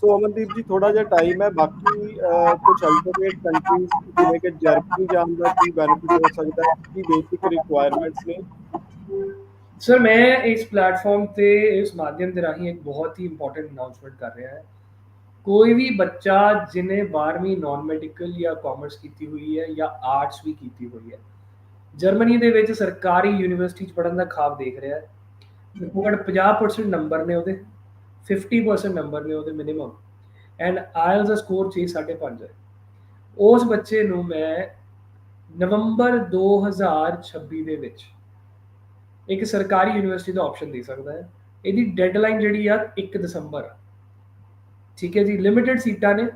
ਸੋ ਅਮਨਦੀਪ ਜੀ ਥੋੜਾ ਜਿਹਾ ਟਾਈਮ ਹੈ ਬਾਕੀ ਕੁਝ ਅਲਟਰਨੇਟ ਕੰਟਰੀਜ਼ ਜਿਵੇਂ ਕਿ ਜਰਮਨੀ ਜਾਣ ਦਾ ਕੀ ਬੈਨੀਫਿਟ ਹੋ ਸਕਦਾ ਹੈ ਕੀ ਬੇਸਿਕ ਰਿਕੁਆਇਰਮੈਂਟਸ ਨੇ ਸਰ ਮੈਂ ਇਸ ਪਲੇਟਫਾਰਮ ਤੇ ਇਸ ਮਾਧਿਅਮ ਦੇ ਰਾਹੀਂ ਇੱਕ ਬਹੁਤ ਹੀ ਇੰਪੋਰਟੈਂਟ ਅਨਾਉਂਸਮੈਂਟ ਕਰ ਰਿਹਾ ਹਾਂ ਕੋਈ ਵੀ ਬੱਚਾ ਜਿਨੇ 12ਵੀਂ ਨਾਨ ਮੈਡੀਕਲ ਜਾਂ ਕਾਮਰਸ ਕੀਤੀ ਹੋਈ ਹੈ ਜਾਂ ਆਰਟਸ ਵੀ ਕੀਤੀ ਹੋਈ ਹੈ ਜਰਮਨੀ ਦੇ ਵਿੱਚ ਸਰਕਾਰੀ ਯੂਨੀਵਰਸਿਟੀ ਚ ਪੜਨ ਦਾ ਖਾਬ ਦੇਖ ਰਿਹਾ ਹੈ ਘੱਟ 50% ਨੰਬਰ ਨੇ ਉਹਦੇ 50% ਨੰਬਰ ਨੇ ਉਹਦੇ ਮਿਨੀਮਮ ਐਂਡ ਆਇਲਸ ਦਾ ਸਕੋਰ 6 5.5 ਹੈ ਉਸ ਬੱਚੇ ਨੂੰ ਮੈਂ ਨਵੰਬਰ 2026 ਦੇ ਵਿੱਚ ਇੱਕ ਸਰਕਾਰੀ ਯੂਨੀਵਰਸਿਟੀ ਦਾ ਆਪਸ਼ਨ ਦੇ ਸਕਦਾ ਹੈ। ਇਹਦੀ ਡੈਡਲਾਈਨ ਜਿਹੜੀ ਆ 1 ਦਸੰਬਰ ਆ। ਠੀਕ ਹੈ ਜੀ? ਲਿਮਿਟਿਡ ਸੀਟਾਂ ਨੇ।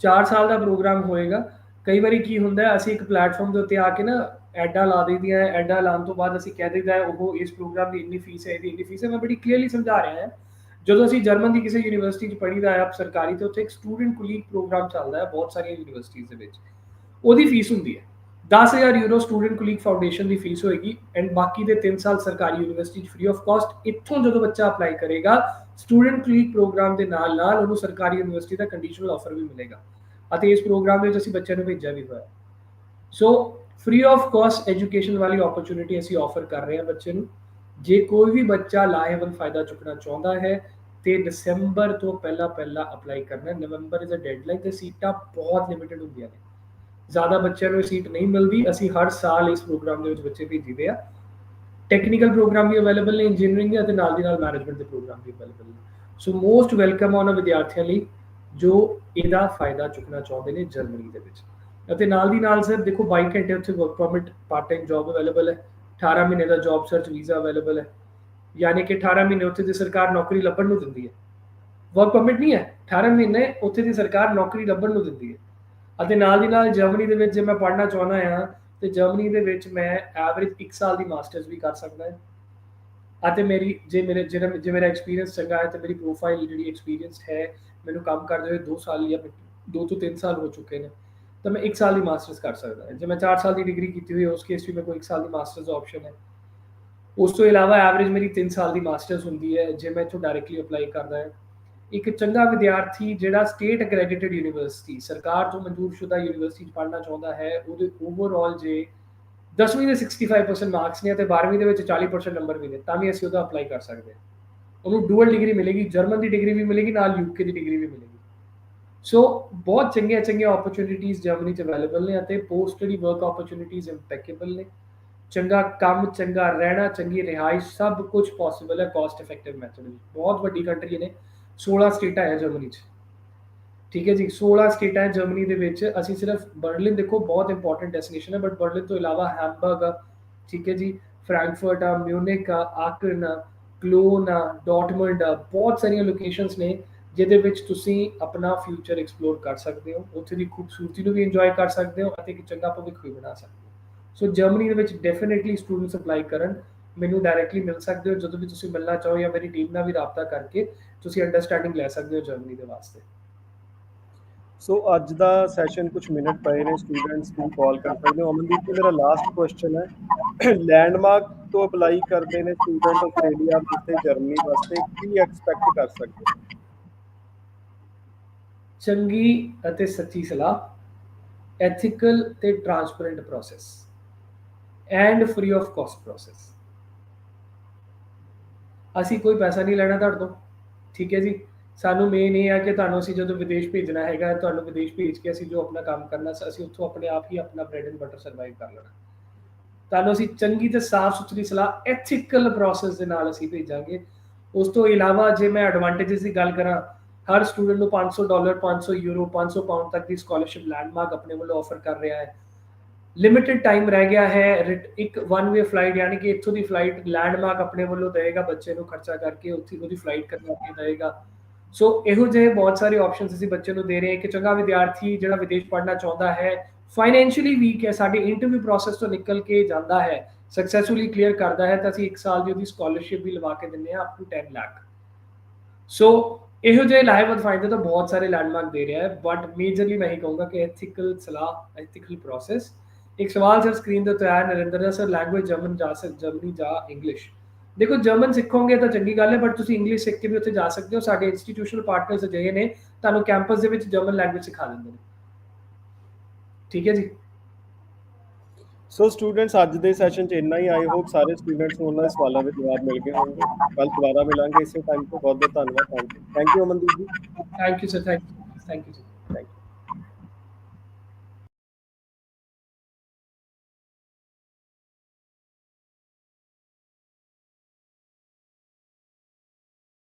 4 ਸਾਲ ਦਾ ਪ੍ਰੋਗਰਾਮ ਹੋਏਗਾ। ਕਈ ਵਾਰੀ ਕੀ ਹੁੰਦਾ ਅਸੀਂ ਇੱਕ ਪਲੇਟਫਾਰਮ ਦੇ ਉੱਤੇ ਆ ਕੇ ਨਾ ਐਡਾ ਲਾ ਦਈਦੀਆਂ, ਐਡਾ ਲਾਉਣ ਤੋਂ ਬਾਅਦ ਅਸੀਂ ਕਹਿ ਦਈਦਾ ਉਹ ਇਸ ਪ੍ਰੋਗਰਾਮ ਦੀ ਇੰਨੀ ਫੀਸ ਹੈ, ਇਹਦੀ ਇੰਨੀ ਫੀਸ ਹੈ। ਮੈਂ ਬੜੀ ਕਲੀਅਰਲੀ ਸਮਝਾ ਰਿਹਾ ਹਾਂ। ਜਦੋਂ ਅਸੀਂ ਜਰਮਨ ਦੀ ਕਿਸੇ ਯੂਨੀਵਰਸਿਟੀ 'ਚ ਪੜ੍ਹੀ ਦਾ ਆਪ ਸਰਕਾਰੀ, ਤੇ ਉੱਥੇ ਇੱਕ ਸਟੂਡੈਂਟ ਕੁਲੀਗ ਪ੍ਰੋਗਰਾਮ ਚੱਲਦਾ ਹੈ ਬਹੁਤ ਸਾਰੀਆਂ ਯੂਨੀਵਰਸਿਟੀਆਂ ਦੇ ਵਿੱਚ। ਉਹਦੀ ਫੀਸ ਹੁੰਦੀ ਹੈ। 10000 ਯੂਰੋ ਸਟੂਡੈਂਟ ਕੁਲੀਗ ਫਾਊਂਡੇਸ਼ਨ ਦੀ ਫੀਸ ਹੋਏਗੀ ਐਂਡ ਬਾਕੀ ਦੇ 3 ਸਾਲ ਸਰਕਾਰੀ ਯੂਨੀਵਰਸਿਟੀ 'ਚ ਫ੍ਰੀ ਆਫ ਕਾਸਟ ਇੱਥੋਂ ਜਦੋਂ ਬੱਚਾ ਅਪਲਾਈ ਕਰੇਗਾ ਸਟੂਡੈਂਟ ਕੁਲੀਗ ਪ੍ਰੋਗਰਾਮ ਦੇ ਨਾਲ ਨਾਲ ਉਹਨੂੰ ਸਰਕਾਰੀ ਯੂਨੀਵਰਸਿਟੀ ਦਾ ਕੰਡੀਸ਼ਨਲ ਆਫਰ ਵੀ ਮਿਲੇਗਾ। ਅਤੇ ਇਸ ਪ੍ਰੋਗਰਾਮ ਦੇ ਵਿੱਚ ਅਸੀਂ ਬੱਚਿਆਂ ਨੂੰ ਭੇਜਿਆ ਵੀ ਹੋਇਆ। So free of cost education ਵਾਲੀ ਓਪਰਚ्युनिटी ਅਸੀਂ ਆਫਰ ਕਰ ਰਹੇ ਹਾਂ ਬੱਚੇ ਨੂੰ। ਜੇ ਕੋਈ ਵੀ ਬੱਚਾ ਲਾਇਬਲ ਫਾਇਦਾ ਚੁੱਕਣਾ ਚਾਹੁੰਦਾ ਹੈ ਤੇ ਦਸੰਬਰ ਤੋਂ ਪਹਿਲਾਂ ਪਹਿਲਾਂ ਅਪਲਾਈ ਕਰਨਾ ਨਵੰਬਰ ਇਜ਼ ਅ ਡੈਡਲਾਈਨ ਤੇ ਸੀਟਾਂ ਬਹੁਤ ਲਿਮਿਟਿਡ ਹੁੰਦੀਆਂ ਨੇ। ਜ਼ਿਆਦਾ ਬੱਚਿਆਂ ਨੂੰ ਇਹ ਸੀਟ ਨਹੀਂ ਮਿਲਦੀ, ਅਸੀਂ ਹਰ ਸਾਲ ਇਸ ਪ੍ਰੋਗਰਾਮ ਦੇ ਵਿੱਚ ਬੱਚੇ ਭੇਜੀਦੇ ਆ। ਟੈਕਨੀਕਲ ਪ੍ਰੋਗਰਾਮ ਵੀ ਅਵੇਲੇਬਲ ਨੇ ਇੰਜੀਨੀਅਰਿੰਗ ਦੇ, ਅਤੇ ਨਾਲ ਦੀ ਨਾਲ ਮੈਨੇਜਮੈਂਟ ਦੇ ਪ੍ਰੋਗਰਾਮ ਵੀ ਅਵੇਲੇਬਲ ਨੇ। ਸੋ ਮੋਸਟ ਵੈਲਕਮ ਆ ਉਹਨਾਂ ਵਿਦਿਆਰਥੀਆਂ ਲਈ, ਜੋ ਇਹਦਾ ਫਾਇਦਾ ਚੁੱਕਣਾ ਚਾਹੁੰਦੇ ਨੇ ਜਰਮਨੀ ਦੇ ਵਿੱਚ। ਅਤੇ ਨਾਲ ਦੀ ਨਾਲ ਸਰ ਦੇਖੋ 22 ਘੰਟੇ ਉੱਥੇ work permit part time job available ਹੈ। 18 ਮਹੀਨੇ ਦਾ ਜੌਬ ਸਰਚ ਵੀਜ਼ਾ ਅਵੇਲੇਬਲ ਹੈ। ਯਾਨੀ ਕਿ 18 ਮਹੀਨੇ ਉੱਥੇ ਦੀ ਸਰਕਾਰ ਨੌਕਰੀ ਲੱਭਣ ਨੂੰ ਦਿੰਦੀ ਹੈ। ਵਰਕ ਪਰਮਿਟ ਨਹੀਂ ਹੈ 18 ਮਹੀਨੇ ਉੱਥੇ ਦੀ ਸਰਕਾਰ ਨੌਕਰੀ ਲੱਭਣ ਨੂੰ ਦਿੰਦੀ ਹੈ। ਅਤੇ ਨਾਲ ਦੀ ਨਾਲ ਜਰਮਨੀ ਦੇ ਵਿੱਚ ਜੇ ਮੈਂ ਪੜ੍ਹਨਾ ਚਾਹੁੰਦਾ ਹਾਂ, ਤੇ ਜਰਮਨੀ ਦੇ ਵਿੱਚ ਮੈਂ ਐਵਰੇਜ 1 ਸਾਲ ਦੀ ਮਾਸਟਰਸ ਵੀ ਕਰ ਸਕਦਾ ਹਾਂ। ਅਤੇ ਮੇਰੀ, ਜੇ ਮੇਰੇ, ਜਿਹੜਾ, ਜੇ ਮੇਰਾ ਐਕਸਪੀਰੀਅੰਸ ਚੰਗਾ ਹੈ, ਤੇ ਮੇਰੀ ਪ੍ਰੋਫਾਈਲ ਜਿਹੜੀ ਐਕਸਪੀਰੀਅੰਸ ਹੈ, ਮੈਨੂੰ ਕੰਮ ਕਰਦੇ ਹੋਏ 2 ਸਾਲ ਜਾਂ 2 ਤੋਂ 3 ਸਾਲ ਹੋ ਚੁੱਕੇ ਨੇ, ਤਾਂ ਮੈਂ 1 ਸਾਲ ਦੀ ਮਾਸਟਰਸ ਕਰ ਸਕਦਾ ਹਾਂ। ਜੇ ਮੈਂ 4 ਸਾਲ ਦੀ ਡਿਗਰੀ ਕੀਤੀ ਹੋਈ ਹੈ, ਉਸ ਕੇਸ ਵੀ ਮੇਰੇ ਕੋਲ 1 ਸਾਲ ਦੀ ਮਾਸਟਰਸ ਆਪਸ਼ਨ ਹੈ। ਉਸ ਤੋਂ ਇਲਾਵਾ ਐਵਰੇਜ ਮੇਰੀ 3 ਸਾਲ ਦੀ ਮਾਸਟਰਸ ਹੁੰਦੀ ਹੈ, ਜੇ ਮੈਂ ਇਥੋਂ ਡਾਇਰੈਕਟਲੀ ਅਪਲਾਈ ਕਰਦਾ ਹਾਂ। ਇੱਕ ਚੰਗਾ ਵਿਦਿਆਰਥੀ ਜਿਹੜਾ ਸਟੇਟ ਅਕ੍ਰੈਡੀਟਿਡ ਯੂਨੀਵਰਸਿਟੀ ਸਰਕਾਰ ਤੋਂ ਮਨਜ਼ੂਰਸ਼ੁਦਾ ਯੂਨੀਵਰਸਿਟੀ ਪੜ੍ਹਨਾ ਚਾਹੁੰਦਾ ਹੈ, ਉਹਦੇ ਓਵਰਆਲ ਜੇ 10ਵੀਂ ਦੇ 65% ਮਾਰਕਸ ਨੇ ਤੇ 12ਵੀਂ ਦੇ ਵਿੱਚ 40% ਨੰਬਰ ਵੀ ਨੇ, ਤਾਂ ਵੀ ਅਸੀਂ ਉਹਦਾ ਅਪਲਾਈ ਕਰ ਸਕਦੇ ਹਾਂ। ਉਹਨੂੰ ਡੂਅਲ ਡਿਗਰੀ ਮਿਲੇਗੀ ਜਰਮਨ ਦੀ ਡਿਗਰੀ ਵੀ ਮਿਲੇਗੀ, ਨਾਲ ਯੂਕੇ ਦੀ ਡਿਗਰੀ ਵੀ ਮਿਲੇਗੀ। ਸੋ ਬਹੁਤ ਚੰਗੀਆਂ ਚੰਗੀਆਂ ਓਪਰਚ्युनिटीज ਜਰਮਨੀ ਚ ਅਵੇਲੇਬਲ ਨੇ ਅਤੇ post study work opportunities impeccable ਨੇ। ਚੰਗਾ ਕੰਮ, ਚੰਗਾ ਰਹਿਣਾ, ਚੰਗੀ ਰਿਹਾਇਸ਼, ਸਭ ਕੁਝ ਪੋਸੀਬਲ ਹੈ ਕਾਸਟ ਇਫੈਕਟਿਵ ਮੈਥਡ ਵਿੱਚ। ਬਹੁਤ ਵੱਡੀ ਕੰਟਰੀ ਨੇ 16 ਸਟੇਟਾਂ ਹੈ ਜਰਮਨੀ 'ਚ। ਠੀਕ ਹੈ ਜੀ 16 ਸਟੇਟਾਂ ਹੈ ਜਰਮਨੀ ਦੇ ਵਿੱਚ। ਅਸੀਂ ਸਿਰਫ ਬਰਲਿਨ ਦੇਖੋ, ਬਹੁਤ ਇੰਪੋਰਟੈਂਟ ਡੈਸਟੀਨੇਸ਼ਨ ਹੈ ਬਟ ਬਰਲਿਨ ਤੋਂ ਇਲਾਵਾ ਹੈਮਬਰਗ ਆ, ਠੀਕ ਹੈ ਜੀ, ਫ੍ਰੈਂਕਫਰਟ ਆ ਮਿਊਨਿਕ ਆ, ਆਕਰਨ ਆ, ਕਲੋਨ ਆ ਡਾਟਮੰਡ ਆ, ਬਹੁਤ ਸਾਰੀਆਂ ਲੋਕੇਸ਼ਨਸ ਨੇ ਜਿਹਦੇ ਵਿੱਚ ਤੁਸੀਂ ਆਪਣਾ ਫਿਊਚਰ ਐਕਸਪਲੋਰ ਕਰ ਸਕਦੇ ਹੋ। ਉੱਥੇ ਦੀ ਖੂਬਸੂਰਤੀ ਨੂੰ ਵੀ ਇੰਜੋਏ ਕਰ ਸਕਦੇ ਹੋ ਅਤੇ ਇੱਕ ਚੰਗਾ ਭਵਿੱਖ ਵੀ ਬਣਾ ਸਕਦੇ ਹੋ। ਸੋ ਜਰਮਨੀ ਦੇ ਵਿੱਚ ਡੈਫੀਨਿਟਲੀ ਸਟੂਡੈਂਟਸ ਅਪਲਾਈ ਕਰਨ। ਮੈਨੂੰ ਡਾਇਰੈਕਟਲੀ ਮਿਲ ਸਕਦੇ ਹੋ ਜਦੋਂ ਵੀ ਤੁਸੀਂ ਮਿਲਣਾ ਚਾਹੋ ਜਾਂ ਮੇਰੀ ਟੀਮ ਨਾਲ ਵੀ ਰਾਬਤਾ ਕਰਕੇ ਤੁਸੀਂ ਅੰਡਰਸਟੈਂਡਿੰਗ ਲੈ ਸਕਦੇ ਹੋ ਜਰਮਨੀ ਦੇ ਵਾਸਤੇ। ਸੋ ਅੱਜ ਦਾ ਸੈਸ਼ਨ ਕੁਝ ਮਿੰਟ ਪਏ ਨੇ ਸਟੂਡੈਂਟਸ ਨੂੰ ਕਾਲ ਕਰ ਸਕਦੇ ਹੋ। ਅਮਨਦੀਪ ਜੀ ਮੇਰਾ ਲਾਸਟ ਕੁਐਸਚਨ ਹੈ। ਲੈਂਡਮਾਰਕ ਤੋਂ ਅਪਲਾਈ ਕਰਦੇ ਨੇ ਸਟੂਡੈਂਟ ਆਸਟ੍ਰੇਲੀਆ ਵਾਸਤੇ ਜਰਮਨੀ ਵਾਸਤੇ ਕੀ ਐਕਸਪੈਕਟ ਕਰ ਸਕਦੇ ਹੋ? ਚੰਗੀ ਅਤੇ ਸੱਚੀ ਸਲਾਹ ਐਥੀਕਲ ਤੇ transparent process and free of cost process ਅਸੀਂ ਕੋਈ ਪੈਸਾ ਨਹੀਂ ਲੈਣਾ ਤੁਹਾਡੇ ਤੋਂ, ਠੀਕ ਹੈ ਜੀ? ਸਾਨੂੰ ਮੇਨ ਇਹ ਆ ਕਿ ਤੁਹਾਨੂੰ ਅਸੀਂ ਜਦੋਂ ਵਿਦੇਸ਼ ਭੇਜਣਾ ਹੈਗਾ, ਤੁਹਾਨੂੰ ਵਿਦੇਸ਼ ਭੇਜ ਕੇ ਅਸੀਂ ਜੋ ਆਪਣਾ ਕੰਮ ਕਰਨਾ, ਅਸੀਂ ਉੱਥੋਂ ਆਪਣੇ ਆਪ ਹੀ ਆਪਣਾ ਬ੍ਰੈਡ ਐਂਡ ਬਟਰ ਸਰਵਾਈਵ ਕਰ ਲੈਣਾ। ਤੁਹਾਨੂੰ ਅਸੀਂ ਚੰਗੀ ਤੇ ਸਾਫ਼ ਸੁਥਰੀ ਸਲਾਹ ਐਥੀਕਲ ਪ੍ਰੋਸੈਸ ਦੇ ਨਾਲ ਅਸੀਂ ਭੇਜਾਂਗੇ। ਉਸ ਤੋਂ ਇਲਾਵਾ ਜੇ ਮੈਂ ਐਡਵਾਂਟੇजेस ਦੀ ਗੱਲ ਕਰਾਂ, ਹਰ ਸਟੂਡੈਂਟ ਨੂੰ 500 ਡਾਲਰ 500 ਯੂਰੋ 500 ਪਾਉਂਡ ਤੱਕ ਦੀ ਸਕਾਲਰਸ਼ਿਪ ਲੈਂਡਮਾਰਕ ਆਪਣੇ ਵੱਲੋਂ ਆਫਰ ਕਰ ਰਿਹਾ ਹੈ। ਲਿਮਿਟਿਡ ਟਾਈਮ ਰਹਿ ਗਿਆ ਹੈ ਰਿਟ- ਇੱਕ ਵਨ ਵੇ ਫਲਾਈਟ ਯਾਨੀ ਕਿ ਇੱਥੋਂ ਦੀ ਫਲਾਈਟ ਲੈਂਡਮਾਰਕ ਆਪਣੇ ਵੱਲੋਂ ਦੇਏਗਾ, ਬੱਚੇ ਨੂੰ ਖਰਚਾ ਕਰਕੇ ਉੱਥੇ ਉਹਦੀ ਫਲਾਈਟ ਕਰਵਾ ਕੇ ਦੇਏਗਾ। ਸੋ ਇਹੋ ਜਿਹੇ ਬਹੁਤ ਸਾਰੇ ਆਪਸ਼ਨਸ ਅਸੀਂ ਬੱਚੇ ਨੂੰ ਦੇ ਰਹੇ ਹਾਂ ਕਿ ਚੰਗਾ ਵਿਦਿਆਰਥੀ ਜਿਹੜਾ ਵਿਦੇਸ਼ ਪੜ੍ਹਨਾ ਚਾਹੁੰਦਾ ਹੈ ਫਾਈਨੈਂਸ਼ੀਅਲੀ ਵੀਕ ਹੈ, ਸਾਡੇ ਇੰਟਰਵਿਊ ਪ੍ਰੋਸੈਸ ਤੋਂ ਨਿਕਲ ਕੇ ਜਾਂਦਾ ਹੈ ਸਕਸੈਸਫੁਲੀ ਕਲੀਅਰ ਕਰਦਾ ਹੈ, ਤਾਂ ਅਸੀਂ 1 ਸਾਲ ਦੀ ਉਹਦੀ ਸਕਾਲਰਸ਼ਿਪ ਵੀ ਲਵਾ ਕੇ ਦਿੰਦੇ ਹਾਂ ਅਪ ਟੂ 10 ਲੱਖ ਸੋ ਇਹੋ ਜਿਹੇ ਲਾਹੇਵੰਦ ਫਾਇਦੇ ਤਾਂ ਬਹੁਤ ਸਾਰੇ ਲੈਂਡਮਾਰਕ ਦੇ ਰਿਹਾ ਹੈ ਬਟ ਮੇਜਰਲੀ ਮੈਂ ਇਹ ਕਹੂੰਗਾ ਕਿ ਐਥੀਕਲ ਸਲਾਹ ਐਥੀਕਲ ਪ੍ਰੋਸੈਸ ਇੱਕ ਸਵਾਲ ਸਰ ਸਕਰੀਨ ਤੇ ਉੱਤੇ ਆਇਆ ਨਰਿੰਦਰ ਦਾ ਸਰ ਲੈਂਗੁਏਜ ਜਰਮਨ ਜਾ ਸਕ ਜਰਮਨੀ ਜਾਂ ਇੰਗਲਿਸ਼ ਦੇਖੋ ਜਰਮਨ ਸਿੱਖੋਗੇ ਤਾਂ ਚੰਗੀ ਗੱਲ ਹੈ ਬਟ ਤੁਸੀਂ ਇੰਗਲਿਸ਼ ਸਿੱਖ ਕੇ ਵੀ ਉੱਥੇ ਜਾ ਸਕਦੇ ਹੋ। ਸਾਡੇ ਇੰਸਟੀਟਿਊਸ਼ਨਲ ਪਾਰਟਨਰਸ ਅਜਿਹੇ ਨੇ ਤੁਹਾਨੂੰ ਕੈਂਪਸ ਦੇ ਵਿੱਚ ਜਰਮਨ ਲੈਂਗੁਏਜ ਸਿਖਾ ਦਿੰਦੇ ਨੇ। ਠੀਕ ਹੈ ਜੀ? ਸੋ ਸਟੂਡੈਂਟਸ ਅੱਜ ਦੇ ਸੈਸ਼ਨ 'ਚ ਇੰਨਾ ਹੀ। ਆਈ ਹੋਪ ਸਾਰੇ ਸਟੂਡੈਂਟਸ ਨੂੰ ਉਹਨਾਂ ਦੇ ਸਵਾਲਾਂ ਦੇ ਜਵਾਬ ਮਿਲ ਗਏ ਹੋਣਗੇ। ਕੱਲ ਦੁਬਾਰਾ ਮਿਲਾਂਗੇ। ਇਸੇ ਟਾਈਮ ਤੋਂ ਬਹੁਤ ਬਹੁਤ ਧੰਨਵਾਦ। Thank you thank you Amandeep ji. Thank you sir thank you thank you ji thank you